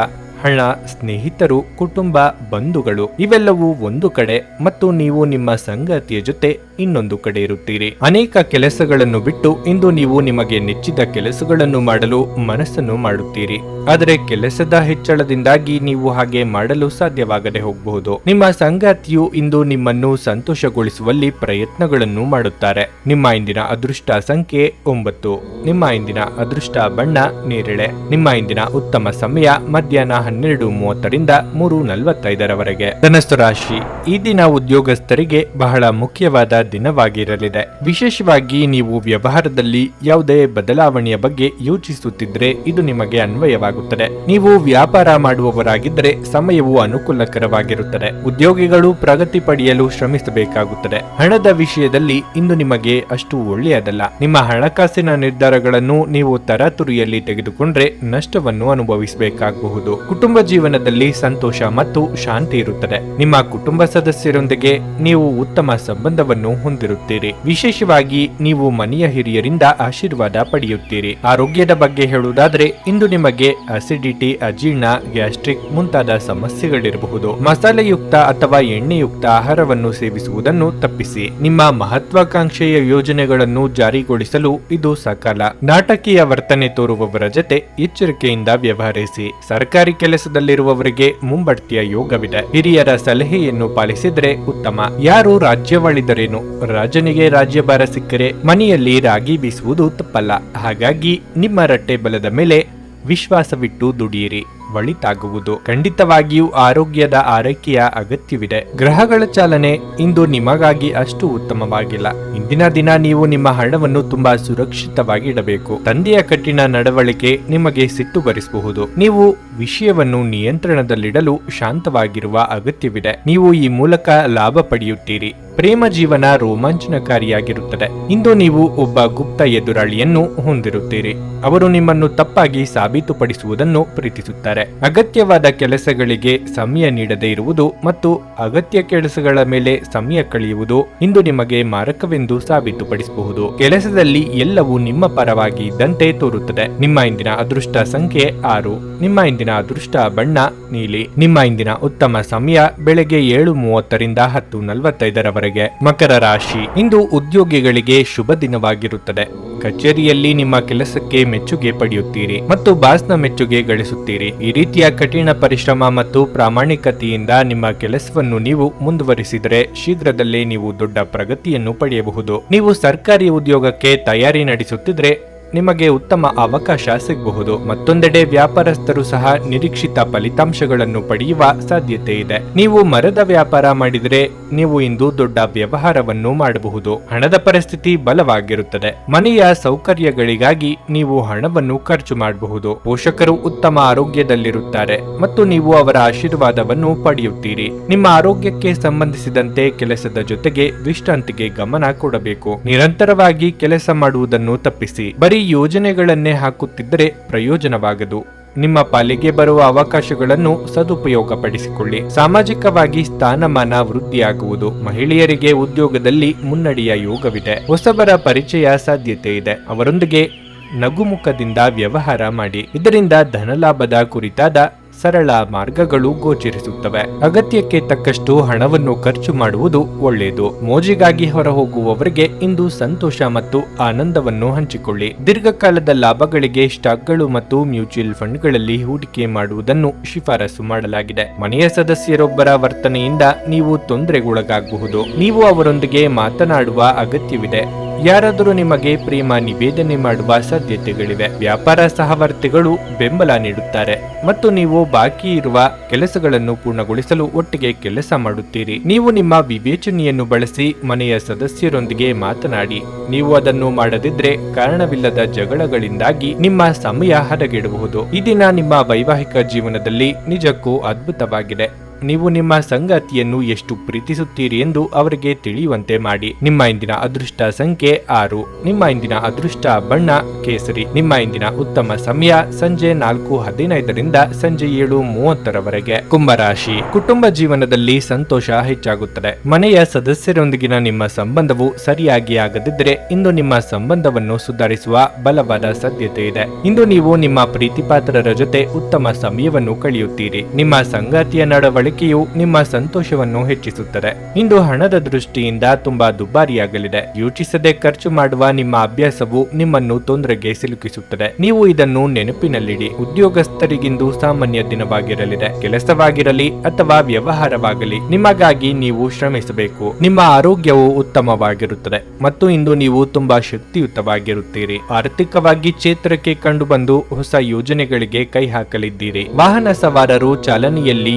ಹಣ ಸ್ನೇಹಿತರು, ಕುಟುಂಬ, ಬಂಧುಗಳು, ಇವೆಲ್ಲವೂ ಒಂದು ಕಡೆ ಮತ್ತು ನೀವು ನಿಮ್ಮ ಸಂಗಾತಿಯ ಜೊತೆ ಇನ್ನೊಂದು ಕಡೆ ಇರುತ್ತೀರಿ. ಅನೇಕ ಕೆಲಸಗಳನ್ನು ಬಿಟ್ಟು ಇಂದು ನೀವು ನಿಮಗೆ ನೆಚ್ಚಿದ ಕೆಲಸಗಳನ್ನು ಮಾಡಲು ಮನಸ್ಸನ್ನು ಮಾಡುತ್ತೀರಿ. ಆದರೆ ಕೆಲಸದ ಹೆಚ್ಚಳದಿಂದಾಗಿ ನೀವು ಹಾಗೆ ಮಾಡಲು ಸಾಧ್ಯವಾಗದೆ ಹೋಗಬಹುದು. ನಿಮ್ಮ ಸಂಗಾತಿಯು ಇಂದು ನಿಮ್ಮನ್ನು ಸಂತೋಷಗೊಳಿಸುವಲ್ಲಿ ಪ್ರಯತ್ನಗಳನ್ನು ಮಾಡುತ್ತಾರೆ. ನಿಮ್ಮ ಇಂದಿನ ಅದೃಷ್ಟ ಸಂಖ್ಯೆ ಒಂಬತ್ತು. ನಿಮ್ಮ ಇಂದಿನ ಅದೃಷ್ಟ ಬಣ್ಣ ನೇರಳೆ. ನಿಮ್ಮ ಇಂದಿನ ಉತ್ತಮ ಸಮಯ ಮಧ್ಯಾಹ್ನ ಹನ್ನೆರಡು ಮೂವತ್ತರಿಂದ ಮೂರು ನಲವತ್ತೈದರವರೆಗೆ. ಧನಸ್ಥ ರಾಶಿ. ಈ ದಿನ ಉದ್ಯೋಗಸ್ಥರಿಗೆ ಬಹಳ ಮುಖ್ಯವಾದ ದಿನವಾಗಿರಲಿದೆ. ವಿಶೇಷವಾಗಿ ನೀವು ವ್ಯವಹಾರದಲ್ಲಿ ಯಾವುದೇ ಬದಲಾವಣೆಯ ಬಗ್ಗೆ ಯೋಚಿಸುತ್ತಿದ್ರೆ ಇದು ನಿಮಗೆ ಅನ್ವಯವಾಗುತ್ತದೆ. ನೀವು ವ್ಯಾಪಾರ ಮಾಡುವವರಾಗಿದ್ದರೆ ಸಮಯವು ಅನುಕೂಲಕರವಾಗಿರುತ್ತದೆ. ಉದ್ಯೋಗಿಗಳು ಪ್ರಗತಿ ಪಡೆಯಲು ಶ್ರಮಿಸಬೇಕಾಗುತ್ತದೆ. ಹಣದ ವಿಷಯದಲ್ಲಿ ಇಂದು ನಿಮಗೆ ಅಷ್ಟು ಒಳ್ಳೆಯದಲ್ಲ. ನಿಮ್ಮ ಹಣಕಾಸಿನ ನಿರ್ಧಾರಗಳನ್ನು ನೀವು ತರಾತುರಿಯಲ್ಲಿ ತೆಗೆದುಕೊಂಡ್ರೆ ನಷ್ಟವನ್ನು ಅನುಭವಿಸಬೇಕಾಗಬಹುದು. ಕುಟುಂಬ ಜೀವನದಲ್ಲಿ ಸಂತೋಷ ಮತ್ತು ಶಾಂತಿ ಇರುತ್ತದೆ. ನಿಮ್ಮ ಕುಟುಂಬ ಸದಸ್ಯರೊಂದಿಗೆ ನೀವು ಉತ್ತಮ ಸಂಬಂಧವನ್ನು ಹೊಂದಿರುತ್ತೀರಿ. ವಿಶೇಷವಾಗಿ ನೀವು ಮನೆಯ ಹಿರಿಯರಿಂದ ಆಶೀರ್ವಾದ ಪಡೆಯುತ್ತೀರಿ. ಆರೋಗ್ಯದ ಬಗ್ಗೆ ಹೇಳುವುದಾದ್ರೆ, ಇಂದು ನಿಮಗೆ ಅಸಿಡಿಟಿ ಅಜೀರ್ಣ ಗ್ಯಾಸ್ಟ್ರಿಕ್ ಮುಂತಾದ ಸಮಸ್ಯೆಗಳಿರಬಹುದು. ಮಸಾಲೆಯುಕ್ತ ಅಥವಾ ಎಣ್ಣೆಯುಕ್ತ ಆಹಾರವನ್ನು ಸೇವಿಸುವುದನ್ನು ತಪ್ಪಿಸಿ. ನಿಮ್ಮ ಮಹತ್ವಾಕಾಂಕ್ಷೆಯ ಯೋಜನೆಗಳನ್ನು ಜಾರಿಗೊಳಿಸಲು ಇದು ಸಕಾಲ. ನಾಟಕೀಯ ವರ್ತನೆ ತೋರುವವರ ಜೊತೆ ಎಚ್ಚರಿಕೆಯಿಂದ ವ್ಯವಹರಿಸಿ. ಸರ್ಕಾರಿ ಕೆಲಸದಲ್ಲಿರುವವರಿಗೆ ಮುಂಬಡ್ತಿಯ ಯೋಗವಿದೆ. ಹಿರಿಯರ ಸಲಹೆಯನ್ನು ಪಾಲಿಸಿದ್ರೆ ಉತ್ತಮ. ಯಾರು ರಾಜ್ಯವಾಳಿದರೇನು? ರಾಜನಿಗೆ ರಾಜ್ಯಭಾರ ಸಿಕ್ಕರೆ ಮನೆಯಲ್ಲಿ ರಾಗಿ ಬೀಸುವುದು ತಪ್ಪಲ್ಲ. ಹಾಗಾಗಿ ನಿಮ್ಮ ರಟ್ಟೆ ಬಲದ ಮೇಲೆ ವಿಶ್ವಾಸವಿಟ್ಟು ದುಡಿಯಿರಿ. ಒಳಿತಾಗುವುದು. ಖಂಡಿತವಾಗಿಯೂ ಆರೋಗ್ಯದ ಆರೈಕೆಯ ಅಗತ್ಯವಿದೆ. ಗ್ರಹಗಳ ಚಾಲನೆ ಇಂದು ನಿಮಗಾಗಿ ಅಷ್ಟು ಉತ್ತಮವಾಗಿಲ್ಲ. ಇಂದಿನ ದಿನ ನೀವು ನಿಮ್ಮ ಹಣವನ್ನು ತುಂಬಾ ಸುರಕ್ಷಿತವಾಗಿ ಇಡಬೇಕು. ತಂದೆಯ ಕಠಿಣ ನಡವಳಿಕೆ ನಿಮಗೆ ಸಿಟ್ಟು ಬರಿಸಬಹುದು ನೀವು ವಿಷಯವನ್ನು ನಿಯಂತ್ರಣದಲ್ಲಿಡಲು ಶಾಂತವಾಗಿರುವ ಅಗತ್ಯವಿದೆ. ನೀವು ಈ ಮೂಲಕ ಲಾಭ ಪಡೆಯುತ್ತೀರಿ. ಪ್ರೇಮ ಜೀವನ ರೋಮಾಂಚನಕಾರಿಯಾಗಿರುತ್ತದೆ. ಇಂದು ನೀವು ಒಬ್ಬ ಗುಪ್ತ ಎದುರಾಳಿಯನ್ನು ಹೊಂದಿರುತ್ತೀರಿ. ಅವರು ನಿಮ್ಮನ್ನು ತಪ್ಪಾಗಿ ಸಾಬೀತುಪಡಿಸುವುದನ್ನು ಪ್ರೀತಿಸುತ್ತಾರೆ. ಅಗತ್ಯವಾದ ಕೆಲಸಗಳಿಗೆ ಸಮಯ ನೀಡದೇ ಇರುವುದು ಮತ್ತು ಅಗತ್ಯ ಕೆಲಸಗಳ ಮೇಲೆ ಸಮಯ ಕಳೆಯುವುದು ಇಂದು ನಿಮಗೆ ಮಾರಕವೆಂದು ಸಾಬೀತುಪಡಿಸಬಹುದು. ಕೆಲಸದಲ್ಲಿ ಎಲ್ಲವೂ ನಿಮ್ಮ ಪರವಾಗಿ ಇದ್ದಂತೆ ತೋರುತ್ತದೆ. ನಿಮ್ಮ ಇಂದಿನ ಅದೃಷ್ಟ ಸಂಖ್ಯೆ ಆರು. ನಿಮ್ಮ ಇಂದಿನ ಅದೃಷ್ಟ ಬಣ್ಣ ನೀಲಿ. ನಿಮ್ಮ ಇಂದಿನ ಉತ್ತಮ ಸಮಯ ಬೆಳಗ್ಗೆ ಏಳು ಮೂವತ್ತರಿಂದ ಹತ್ತು ನಲವತ್ತೈದರವರೆಗೆ. ಮಕರ ರಾಶಿ ಇಂದು ಉದ್ಯೋಗಿಗಳಿಗೆ ಶುಭ ದಿನವಾಗಿರುತ್ತದೆ. ಕಚೇರಿಯಲ್ಲಿ ನಿಮ್ಮ ಕೆಲಸಕ್ಕೆ ಮೆಚ್ಚುಗೆ ಪಡೆಯುತ್ತೀರಿ ಮತ್ತು ಬಾಸ್ನ ಮೆಚ್ಚುಗೆ ಗಳಿಸುತ್ತೀರಿ. ಈ ರೀತಿಯ ಕಠಿಣ ಪರಿಶ್ರಮ ಮತ್ತು ಪ್ರಾಮಾಣಿಕತೆಯಿಂದ ನಿಮ್ಮ ಕೆಲಸವನ್ನು ನೀವು ಮುಂದುವರಿಸಿದರೆ ಶೀಘ್ರದಲ್ಲೇ ನೀವು ದೊಡ್ಡ ಪ್ರಗತಿಯನ್ನು ಪಡೆಯಬಹುದು. ನೀವು ಸರ್ಕಾರಿ ಉದ್ಯೋಗಕ್ಕೆ ತಯಾರಿ ನಡೆಸುತ್ತಿದ್ರೆ ನಿಮಗೆ ಉತ್ತಮ ಅವಕಾಶ ಸಿಗಬಹುದು. ಮತ್ತೊಂದೆಡೆ ವ್ಯಾಪಾರಸ್ಥರು ಸಹ ನಿರೀಕ್ಷಿತ ಫಲಿತಾಂಶಗಳನ್ನು ಪಡೆಯುವ ಸಾಧ್ಯತೆ ಇದೆ. ನೀವು ಮರದ ವ್ಯಾಪಾರ ಮಾಡಿದರೆ ನೀವು ಇಂದು ದೊಡ್ಡ ವ್ಯವಹಾರವನ್ನು ಮಾಡಬಹುದು. ಹಣದ ಪರಿಸ್ಥಿತಿ ಬಲವಾಗಿರುತ್ತದೆ. ಮನೆಯ ಸೌಕರ್ಯಗಳಿಗಾಗಿ ನೀವು ಹಣವನ್ನು ಖರ್ಚು ಮಾಡಬಹುದು. ಪೋಷಕರು ಉತ್ತಮ ಆರೋಗ್ಯದಲ್ಲಿರುತ್ತಾರೆ ಮತ್ತು ನೀವು ಅವರ ಆಶೀರ್ವಾದವನ್ನು ಪಡೆಯುತ್ತೀರಿ. ನಿಮ್ಮ ಆರೋಗ್ಯಕ್ಕೆ ಸಂಬಂಧಿಸಿದಂತೆ ಕೆಲಸದ ಜೊತೆಗೆ ವಿಶ್ರಾಂತಿಗೆ ಗಮನ ಕೊಡಬೇಕು. ನಿರಂತರವಾಗಿ ಕೆಲಸ ಮಾಡುವುದನ್ನು ತಪ್ಪಿಸಿ. ಬರೀ ಯೋಜನೆಗಳನ್ನೇ ಹಾಕುತ್ತಿದ್ದರೆ ಪ್ರಯೋಜನವಾಗದು. ನಿಮ್ಮ ಪಾಲಿಗೆ ಬರುವ ಅವಕಾಶಗಳನ್ನು ಸದುಪಯೋಗಪಡಿಸಿಕೊಳ್ಳಿ. ಸಾಮಾಜಿಕವಾಗಿ ಸ್ಥಾನಮಾನ ವೃದ್ಧಿಯಾಗುವುದು ಮಹಿಳೆಯರಿಗೆ ಉದ್ಯೋಗದಲ್ಲಿ ಮುನ್ನಡೆಯ ಯೋಗವಿದೆ. ಹೊಸಬರ ಪರಿಚಯ ಸಾಧ್ಯತೆ ಇದೆ. ಅವರೊಂದಿಗೆ ನಗುಮುಖದಿಂದ ವ್ಯವಹಾರ ಮಾಡಿ. ಇದರಿಂದ ಧನಲಾಭದ ಕುರಿತಾದ ಸರಳ ಮಾರ್ಗಗಳು ಗೋಚರಿಸುತ್ತವೆ. ಅಗತ್ಯಕ್ಕೆ ತಕ್ಕಷ್ಟು ಹಣವನ್ನು ಖರ್ಚು ಮಾಡುವುದು ಒಳ್ಳೆಯದು. ಮೋಜಿಗಾಗಿ ಹೊರಹೋಗುವವರಿಗೆ ಇಂದು ಸಂತೋಷ ಮತ್ತು ಆನಂದವನ್ನು ಹಂಚಿಕೊಳ್ಳಿ. ದೀರ್ಘಕಾಲದ ಲಾಭಗಳಿಗೆ ಸ್ಟಾಕ್ಗಳು ಮತ್ತು ಮ್ಯೂಚುವಲ್ ಫಂಡ್ಗಳಲ್ಲಿ ಹೂಡಿಕೆ ಮಾಡುವುದನ್ನು ಶಿಫಾರಸು ಮಾಡಲಾಗಿದೆ. ಮನೆಯ ಸದಸ್ಯರೊಬ್ಬರ ವರ್ತನೆಯಿಂದ ನೀವು ತೊಂದರೆಗೊಳಗಾಗಬಹುದು. ನೀವು ಅವರೊಂದಿಗೆ ಮಾತನಾಡುವ ಅಗತ್ಯವಿದೆ. ಯಾರಾದರೂ ನಿಮಗೆ ಪ್ರೇಮ ನಿವೇದನೆ ಮಾಡುವ ಸಾಧ್ಯತೆಗಳಿವೆ. ವ್ಯಾಪಾರ ಸಹವರ್ತಿಗಳು ಬೆಂಬಲ ನೀಡುತ್ತಾರೆ. ಮತ್ತು ನೀವು ಬಾಕಿ ಇರುವ ಕೆಲಸಗಳನ್ನು ಪೂರ್ಣಗೊಳಿಸಲು ಒಟ್ಟಿಗೆ ಕೆಲಸ ಮಾಡುತ್ತೀರಿ. ನೀವು ನಿಮ್ಮ ವಿವೇಚನೆಯನ್ನು ಬಳಸಿ ಮನೆಯ ಸದಸ್ಯರೊಂದಿಗೆ ಮಾತನಾಡಿ. ನೀವು ಅದನ್ನು ಮಾಡದಿದ್ರೆ ಕಾರಣವಿಲ್ಲದ ಜಗಳಗಳಿಂದಾಗಿ ನಿಮ್ಮ ಸಮಯ ಹದಗೆಡಬಹುದು. ಈ ದಿನ ನಿಮ್ಮ ವೈವಾಹಿಕ ಜೀವನದಲ್ಲಿ ನಿಜಕ್ಕೂ ಅದ್ಭುತವಾಗಿದೆ. ನೀವು ನಿಮ್ಮ ಸಂಗಾತಿಯನ್ನು ಎಷ್ಟು ಪ್ರೀತಿಸುತ್ತೀರಿ ಎಂದು ಅವರಿಗೆ ತಿಳಿಯುವಂತೆ ಮಾಡಿ. ನಿಮ್ಮ ಇಂದಿನ ಅದೃಷ್ಟ ಸಂಖ್ಯೆ ಆರು. ನಿಮ್ಮ ಇಂದಿನ ಅದೃಷ್ಟ ಬಣ್ಣ ಕೇಸರಿ. ನಿಮ್ಮ ಇಂದಿನ ಉತ್ತಮ ಸಮಯ ಸಂಜೆ ನಾಲ್ಕು ಹದಿನೈದರಿಂದ ಸಂಜೆ ಏಳು ಮೂವತ್ತರವರೆಗೆ. ಕುಂಭರಾಶಿ. ಕುಟುಂಬ ಜೀವನದಲ್ಲಿ ಸಂತೋಷ ಹೆಚ್ಚಾಗುತ್ತದೆ. ಮನೆಯ ಸದಸ್ಯರೊಂದಿಗಿನ ನಿಮ್ಮ ಸಂಬಂಧವು ಸರಿಯಾಗಿ ಆಗದಿದ್ದರೆ ಇಂದು ನಿಮ್ಮ ಸಂಬಂಧವನ್ನು ಸುಧಾರಿಸುವ ಬಲವಾದ ಸಾಧ್ಯತೆ ಇದೆ. ಇಂದು ನೀವು ನಿಮ್ಮ ಪ್ರೀತಿಪಾತ್ರರ ಜೊತೆ ಉತ್ತಮ ಸಮಯವನ್ನು ಕಳೆಯುತ್ತೀರಿ. ನಿಮ್ಮ ಸಂಗಾತಿಯ ನಡವಳಿಕೆಯು ನಿಮ್ಮ ಸಂತೋಷವನ್ನು ಹೆಚ್ಚಿಸುತ್ತದೆ. ಇಂದು ಹಣದ ದೃಷ್ಟಿಯಿಂದ ತುಂಬಾ ದುಬಾರಿಯಾಗಲಿದೆ. ಯೋಚಿಸದೆ ಖರ್ಚು ಮಾಡುವ ನಿಮ್ಮ ಅಭ್ಯಾಸವು ನಿಮ್ಮನ್ನು ತೊಂದರೆಗೆ ಸಿಲುಕಿಸುತ್ತದೆ. ನೀವು ಇದನ್ನು ನೆನಪಿನಲ್ಲಿಡಿ. ಉದ್ಯೋಗಸ್ಥರಿಗಿಂದು ಸಾಮಾನ್ಯ ದಿನವಾಗಿರಲಿದೆ. ಕೆಲಸವಾಗಿರಲಿ ಅಥವಾ ವ್ಯವಹಾರವಾಗಲಿ, ನಿಮಗಾಗಿ ನೀವು ಶ್ರಮಿಸಬೇಕು. ನಿಮ್ಮ ಆರೋಗ್ಯವು ಉತ್ತಮವಾಗಿರುತ್ತದೆ. ಮತ್ತು ಇಂದು ನೀವು ತುಂಬಾ ಶಕ್ತಿಯುತವಾಗಿರುತ್ತೀರಿ. ಆರ್ಥಿಕವಾಗಿ ಕ್ಷೇತ್ರಕ್ಕೆ ಕಂಡುಬಂದು ಹೊಸ ಯೋಜನೆಗಳಿಗೆ ಕೈ ಹಾಕಲಿದ್ದೀರಿ. ವಾಹನ ಸವಾರರು ಚಾಲನೆಯಲ್ಲಿ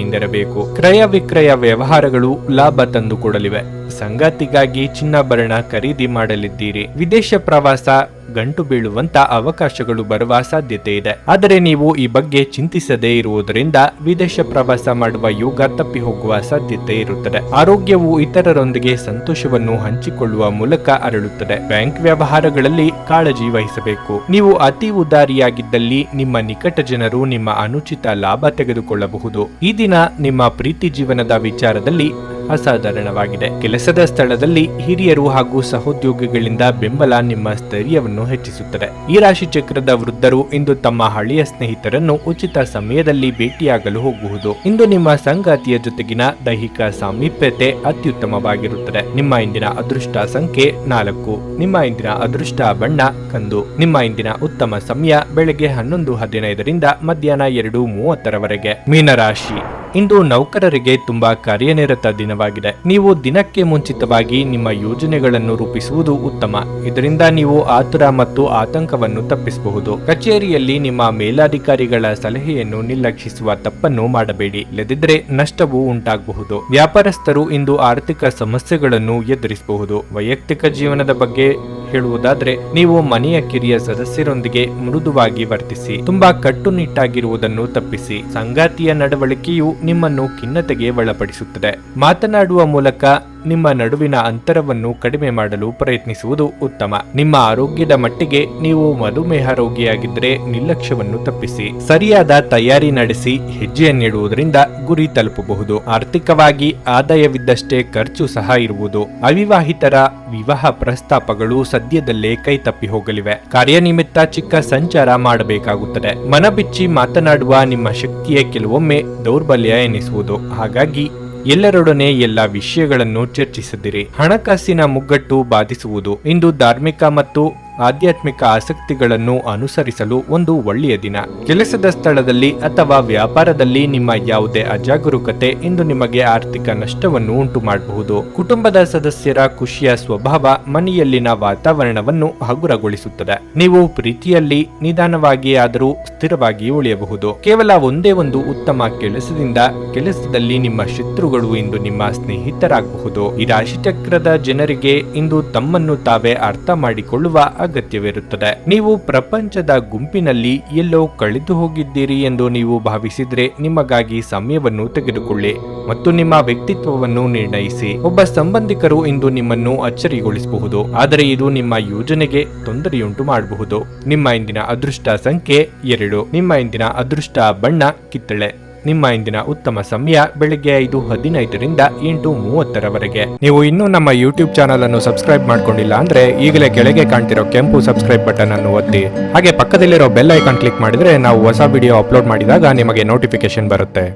ಎಚ್ಚರಿಕೆಯಿಂದಿರಬೇಕು ಕ್ರಯ ವಿಕ್ರಯ ವ್ಯವಹಾರಗಳು ಲಾಭ ತಂದುಕೊಡಲಿವೆ ಸಂಗಾತಿಗಾಗಿ ಚಿನ್ನಾಭರಣ ಖರೀದಿ ಮಾಡಲಿದ್ದೀರಿ. ವಿದೇಶ ಪ್ರವಾಸ ಗಂಟು ಬೀಳುವಂತ ಅವಕಾಶಗಳು ಬರುವ ಸಾಧ್ಯತೆ ಇದೆ. ಆದರೆ ನೀವು ಈ ಬಗ್ಗೆ ಚಿಂತಿಸದೇ ಇರುವುದರಿಂದ ವಿದೇಶ ಪ್ರವಾಸ ಮಾಡುವ ಯೋಗ ತಪ್ಪಿ ಹೋಗುವ ಸಾಧ್ಯತೆ ಇರುತ್ತದೆ. ಆರೋಗ್ಯವು ಇತರರೊಂದಿಗೆ ಸಂತೋಷವನ್ನು ಹಂಚಿಕೊಳ್ಳುವ ಮೂಲಕ ಅರಳುತ್ತದೆ. ಬ್ಯಾಂಕ್ ವ್ಯವಹಾರಗಳಲ್ಲಿ ಕಾಳಜಿ ವಹಿಸಬೇಕು. ನೀವು ಅತಿ ಉದಾರಿಯಾಗಿದ್ದಲ್ಲಿ ನಿಮ್ಮ ನಿಕಟ ಜನರು ನಿಮ್ಮ ಅನುಚಿತ ಲಾಭ ತೆಗೆದುಕೊಳ್ಳಬಹುದು. ಈ ದಿನ ನಿಮ್ಮ ಪ್ರೀತಿ ಜೀವನದ ವಿಚಾರದಲ್ಲಿ ಅಸಾಧಾರಣವಾಗಿದೆ. ಕೆಲಸದ ಸ್ಥಳದಲ್ಲಿ ಹಿರಿಯರು ಹಾಗೂ ಸಹೋದ್ಯೋಗಿಗಳಿಂದ ಬೆಂಬಲ ನಿಮ್ಮ ಸ್ಥೈರ್ಯವನ್ನು ಹೆಚ್ಚಿಸುತ್ತದೆ. ಈ ರಾಶಿ ಚಕ್ರದ ವೃದ್ಧರು ಇಂದು ತಮ್ಮ ಹಳೆಯ ಸ್ನೇಹಿತರನ್ನು ಉಚಿತ ಸಮಯದಲ್ಲಿ ಭೇಟಿಯಾಗಲು ಹೋಗುವುದು. ಇಂದು ನಿಮ್ಮ ಸಂಗಾತಿಯ ಜೊತೆಗಿನ ದೈಹಿಕ ಸಾಮೀಪ್ಯತೆ ಅತ್ಯುತ್ತಮವಾಗಿರುತ್ತದೆ. ನಿಮ್ಮ ಇಂದಿನ ಅದೃಷ್ಟ ಸಂಖ್ಯೆ ನಾಲ್ಕು. ನಿಮ್ಮ ಇಂದಿನ ಅದೃಷ್ಟ ಬಣ್ಣ ಕಂದು. ನಿಮ್ಮ ಇಂದಿನ ಉತ್ತಮ ಸಮಯ ಬೆಳಗ್ಗೆ ಹನ್ನೊಂದು ಹದಿನೈದರಿಂದ ಮಧ್ಯಾಹ್ನ ಎರಡು ಮೂವತ್ತರವರೆಗೆ. ಮೀನರಾಶಿ. ಇಂದು ನೌಕರರಿಗೆ ತುಂಬಾ ಕಾರ್ಯನಿರತ ದಿನವಾಗಿದೆ. ನೀವು ದಿನಕ್ಕೆ ಮುಂಚಿತವಾಗಿ ನಿಮ್ಮ ಯೋಜನೆಗಳನ್ನು ರೂಪಿಸುವುದು ಉತ್ತಮ. ಇದರಿಂದ ನೀವು ಆತುರ ಮತ್ತು ಆತಂಕವನ್ನು ತಪ್ಪಿಸಬಹುದು. ಕಚೇರಿಯಲ್ಲಿ ನಿಮ್ಮ ಮೇಲಾಧಿಕಾರಿಗಳ ಸಲಹೆಯನ್ನು ನಿರ್ಲಕ್ಷಿಸುವ ತಪ್ಪನ್ನು ಮಾಡಬೇಡಿ. ಇಲ್ಲದಿದ್ದರೆ ನಷ್ಟವು ಉಂಟಾಗಬಹುದು. ವ್ಯಾಪಾರಸ್ಥರು ಇಂದು ಆರ್ಥಿಕ ಸಮಸ್ಯೆಗಳನ್ನು ಎದುರಿಸಬಹುದು. ವೈಯಕ್ತಿಕ ಜೀವನದ ಬಗ್ಗೆ ಹೇಳುವುದಾದ್ರೆ, ನೀವು ಮನೆಯ ಕಿರಿಯ ಸದಸ್ಯರೊಂದಿಗೆ ಮೃದುವಾಗಿ ವರ್ತಿಸಿ, ತುಂಬಾ ಕಟ್ಟುನಿಟ್ಟಾಗಿರುವುದನ್ನು ತಪ್ಪಿಸಿ, ಸಂಗಾತಿಯ ನಡವಳಿಕೆಯು ನಿಮ್ಮನ್ನು ಖಿನ್ನತೆಗೆ ಒಳಪಡಿಸುತ್ತದೆ. ಮಾತನಾಡುವ ಮೂಲಕ ನಿಮ್ಮ ನಡುವಿನ ಅಂತರವನ್ನು ಕಡಿಮೆ ಮಾಡಲು ಪ್ರಯತ್ನಿಸುವುದು ಉತ್ತಮ. ನಿಮ್ಮ ಆರೋಗ್ಯದ ಮಟ್ಟಿಗೆ ನೀವು ಮಧುಮೇಹ ರೋಗಿಯಾಗಿದ್ದರೆ ನಿರ್ಲಕ್ಷ್ಯವನ್ನು ತಪ್ಪಿಸಿ. ಸರಿಯಾದ ತಯಾರಿ ನಡೆಸಿ ಹೆಜ್ಜೆಯನ್ನಿಡುವುದರಿಂದ ಗುರಿ ತಲುಪಬಹುದು. ಆರ್ಥಿಕವಾಗಿ ಆದಾಯವಿದ್ದಷ್ಟೇ ಖರ್ಚು ಸಹ ಇರುವುದು. ಅವಿವಾಹಿತರ ವಿವಾಹ ಪ್ರಸ್ತಾಪಗಳು ಸದ್ಯದಲ್ಲೇ ಕೈ ತಪ್ಪಿ ಹೋಗಲಿವೆ. ಕಾರ್ಯನಿಮಿತ್ತ ಚಿಕ್ಕ ಸಂಚಾರ ಮಾಡಬೇಕಾಗುತ್ತದೆ. ಮನಬಿಚ್ಚಿ ಮಾತನಾಡುವ ನಿಮ್ಮ ಶಕ್ತಿಯೇ ಕೆಲವೊಮ್ಮೆ ದೌರ್ಬಲ್ಯ ಎನಿಸುವುದು. ಹಾಗಾಗಿ ಎಲ್ಲರೊಡನೆ ಎಲ್ಲ ವಿಷಯಗಳನ್ನು ಚರ್ಚಿಸಿದಿರಿ. ಹಣಕಾಸಿನ ಮುಗ್ಗಟ್ಟು ಬಾಧಿಸುವುದು ಇಂದು ಧಾರ್ಮಿಕ ಮತ್ತು ಆಧ್ಯಾತ್ಮಿಕ ಆಸಕ್ತಿಗಳನ್ನು ಅನುಸರಿಸಲು ಒಂದು ಒಳ್ಳೆಯ ದಿನ. ಕೆಲಸದ ಸ್ಥಳದಲ್ಲಿ ಅಥವಾ ವ್ಯಾಪಾರದಲ್ಲಿ ನಿಮ್ಮ ಯಾವುದೇ ಅಜಾಗರೂಕತೆ ಇಂದು ನಿಮಗೆ ಆರ್ಥಿಕ ನಷ್ಟವನ್ನು ಉಂಟು ಮಾಡಬಹುದು ಕುಟುಂಬದ ಸದಸ್ಯರ ಖುಷಿಯ ಸ್ವಭಾವ ಮನೆಯಲ್ಲಿನ ವಾತಾವರಣವನ್ನು ಹಗುರಗೊಳಿಸುತ್ತದೆ. ನೀವು ಪ್ರೀತಿಯಲ್ಲಿ, ನಿಧಾನವಾಗಿ ಆದರೂ ಸ್ಥಿರವಾಗಿ ಉಳಿಯಬಹುದು. ಕೇವಲ ಒಂದೇ ಒಂದು ಉತ್ತಮ ಕೆಲಸದಿಂದ ಕೆಲಸದಲ್ಲಿ ನಿಮ್ಮ ಶತ್ರುಗಳು ಇಂದು ನಿಮ್ಮ ಸ್ನೇಹಿತರಾಗಬಹುದು. ಈ ರಾಶಿಚಕ್ರದ ಜನರಿಗೆ ಇಂದು ತಮ್ಮನ್ನು ತಾವೇ ಅರ್ಥ ಮಾಡಿಕೊಳ್ಳುವ ಅಗತ್ಯವಿರುತ್ತದೆ. ನೀವು ಪ್ರಪಂಚದ ಗುಂಪಿನಲ್ಲಿ ಎಲ್ಲೋ ಕಳೆದು ಹೋಗಿದ್ದೀರಿ ಎಂದು ನೀವು ಭಾವಿಸಿದ್ರೆ ನಿಮಗಾಗಿ ಸಮಯವನ್ನು ತೆಗೆದುಕೊಳ್ಳಿ ಮತ್ತು ನಿಮ್ಮ ವ್ಯಕ್ತಿತ್ವವನ್ನು ನಿರ್ಣಯಿಸಿ. ಒಬ್ಬ ಸಂಬಂಧಿಕರು ಇಂದು ನಿಮ್ಮನ್ನು ಅಚ್ಚರಿಗೊಳಿಸಬಹುದು, ಆದರೆ ಇದು ನಿಮ್ಮ ಯೋಜನೆಗೆ ತೊಂದರೆಯುಂಟು ಮಾಡಬಹುದು. ನಿಮ್ಮ ಇಂದಿನ ಅದೃಷ್ಟ ಸಂಖ್ಯೆ ಎರಡು. ನಿಮ್ಮ ಇಂದಿನ ಅದೃಷ್ಟ ಬಣ್ಣ ಕಿತ್ತಳೆ. ನಿಮ್ಮ ಇಂದಿನ ಉತ್ತಮ ಸಮಯ ಬೆಳಿಗ್ಗೆ ಐದು ಹದಿನೈದರಿಂದ ಎಂಟು ಮೂವತ್ತರವರೆಗೆ. ನೀವು ಇನ್ನೂ ನಮ್ಮ ಯೂಟ್ಯೂಬ್ ಚಾನಲ್ ಅನ್ನು ಸಬ್ಸ್ಕ್ರೈಬ್ ಮಾಡ್ಕೊಂಡಿಲ್ಲ ಅಂದ್ರೆ ಈಗಲೇ ಕೆಳಗೆ ಕಾಣ್ತಿರೋ ಕೆಂಪು ಸಬ್ಸ್ಕ್ರೈಬ್ ಬಟನ್ ಅನ್ನು ಒತ್ತಿ. ಹಾಗೆ ಪಕ್ಕದಲ್ಲಿರೋ ಬೆಲ್ ಐಕಾನ್ ಕ್ಲಿಕ್ ಮಾಡಿದ್ರೆ ನಾವು ಹೊಸ ವಿಡಿಯೋ ಅಪ್ಲೋಡ್ ಮಾಡಿದಾಗ ನಿಮಗೆ ನೋಟಿಫಿಕೇಶನ್ ಬರುತ್ತೆ.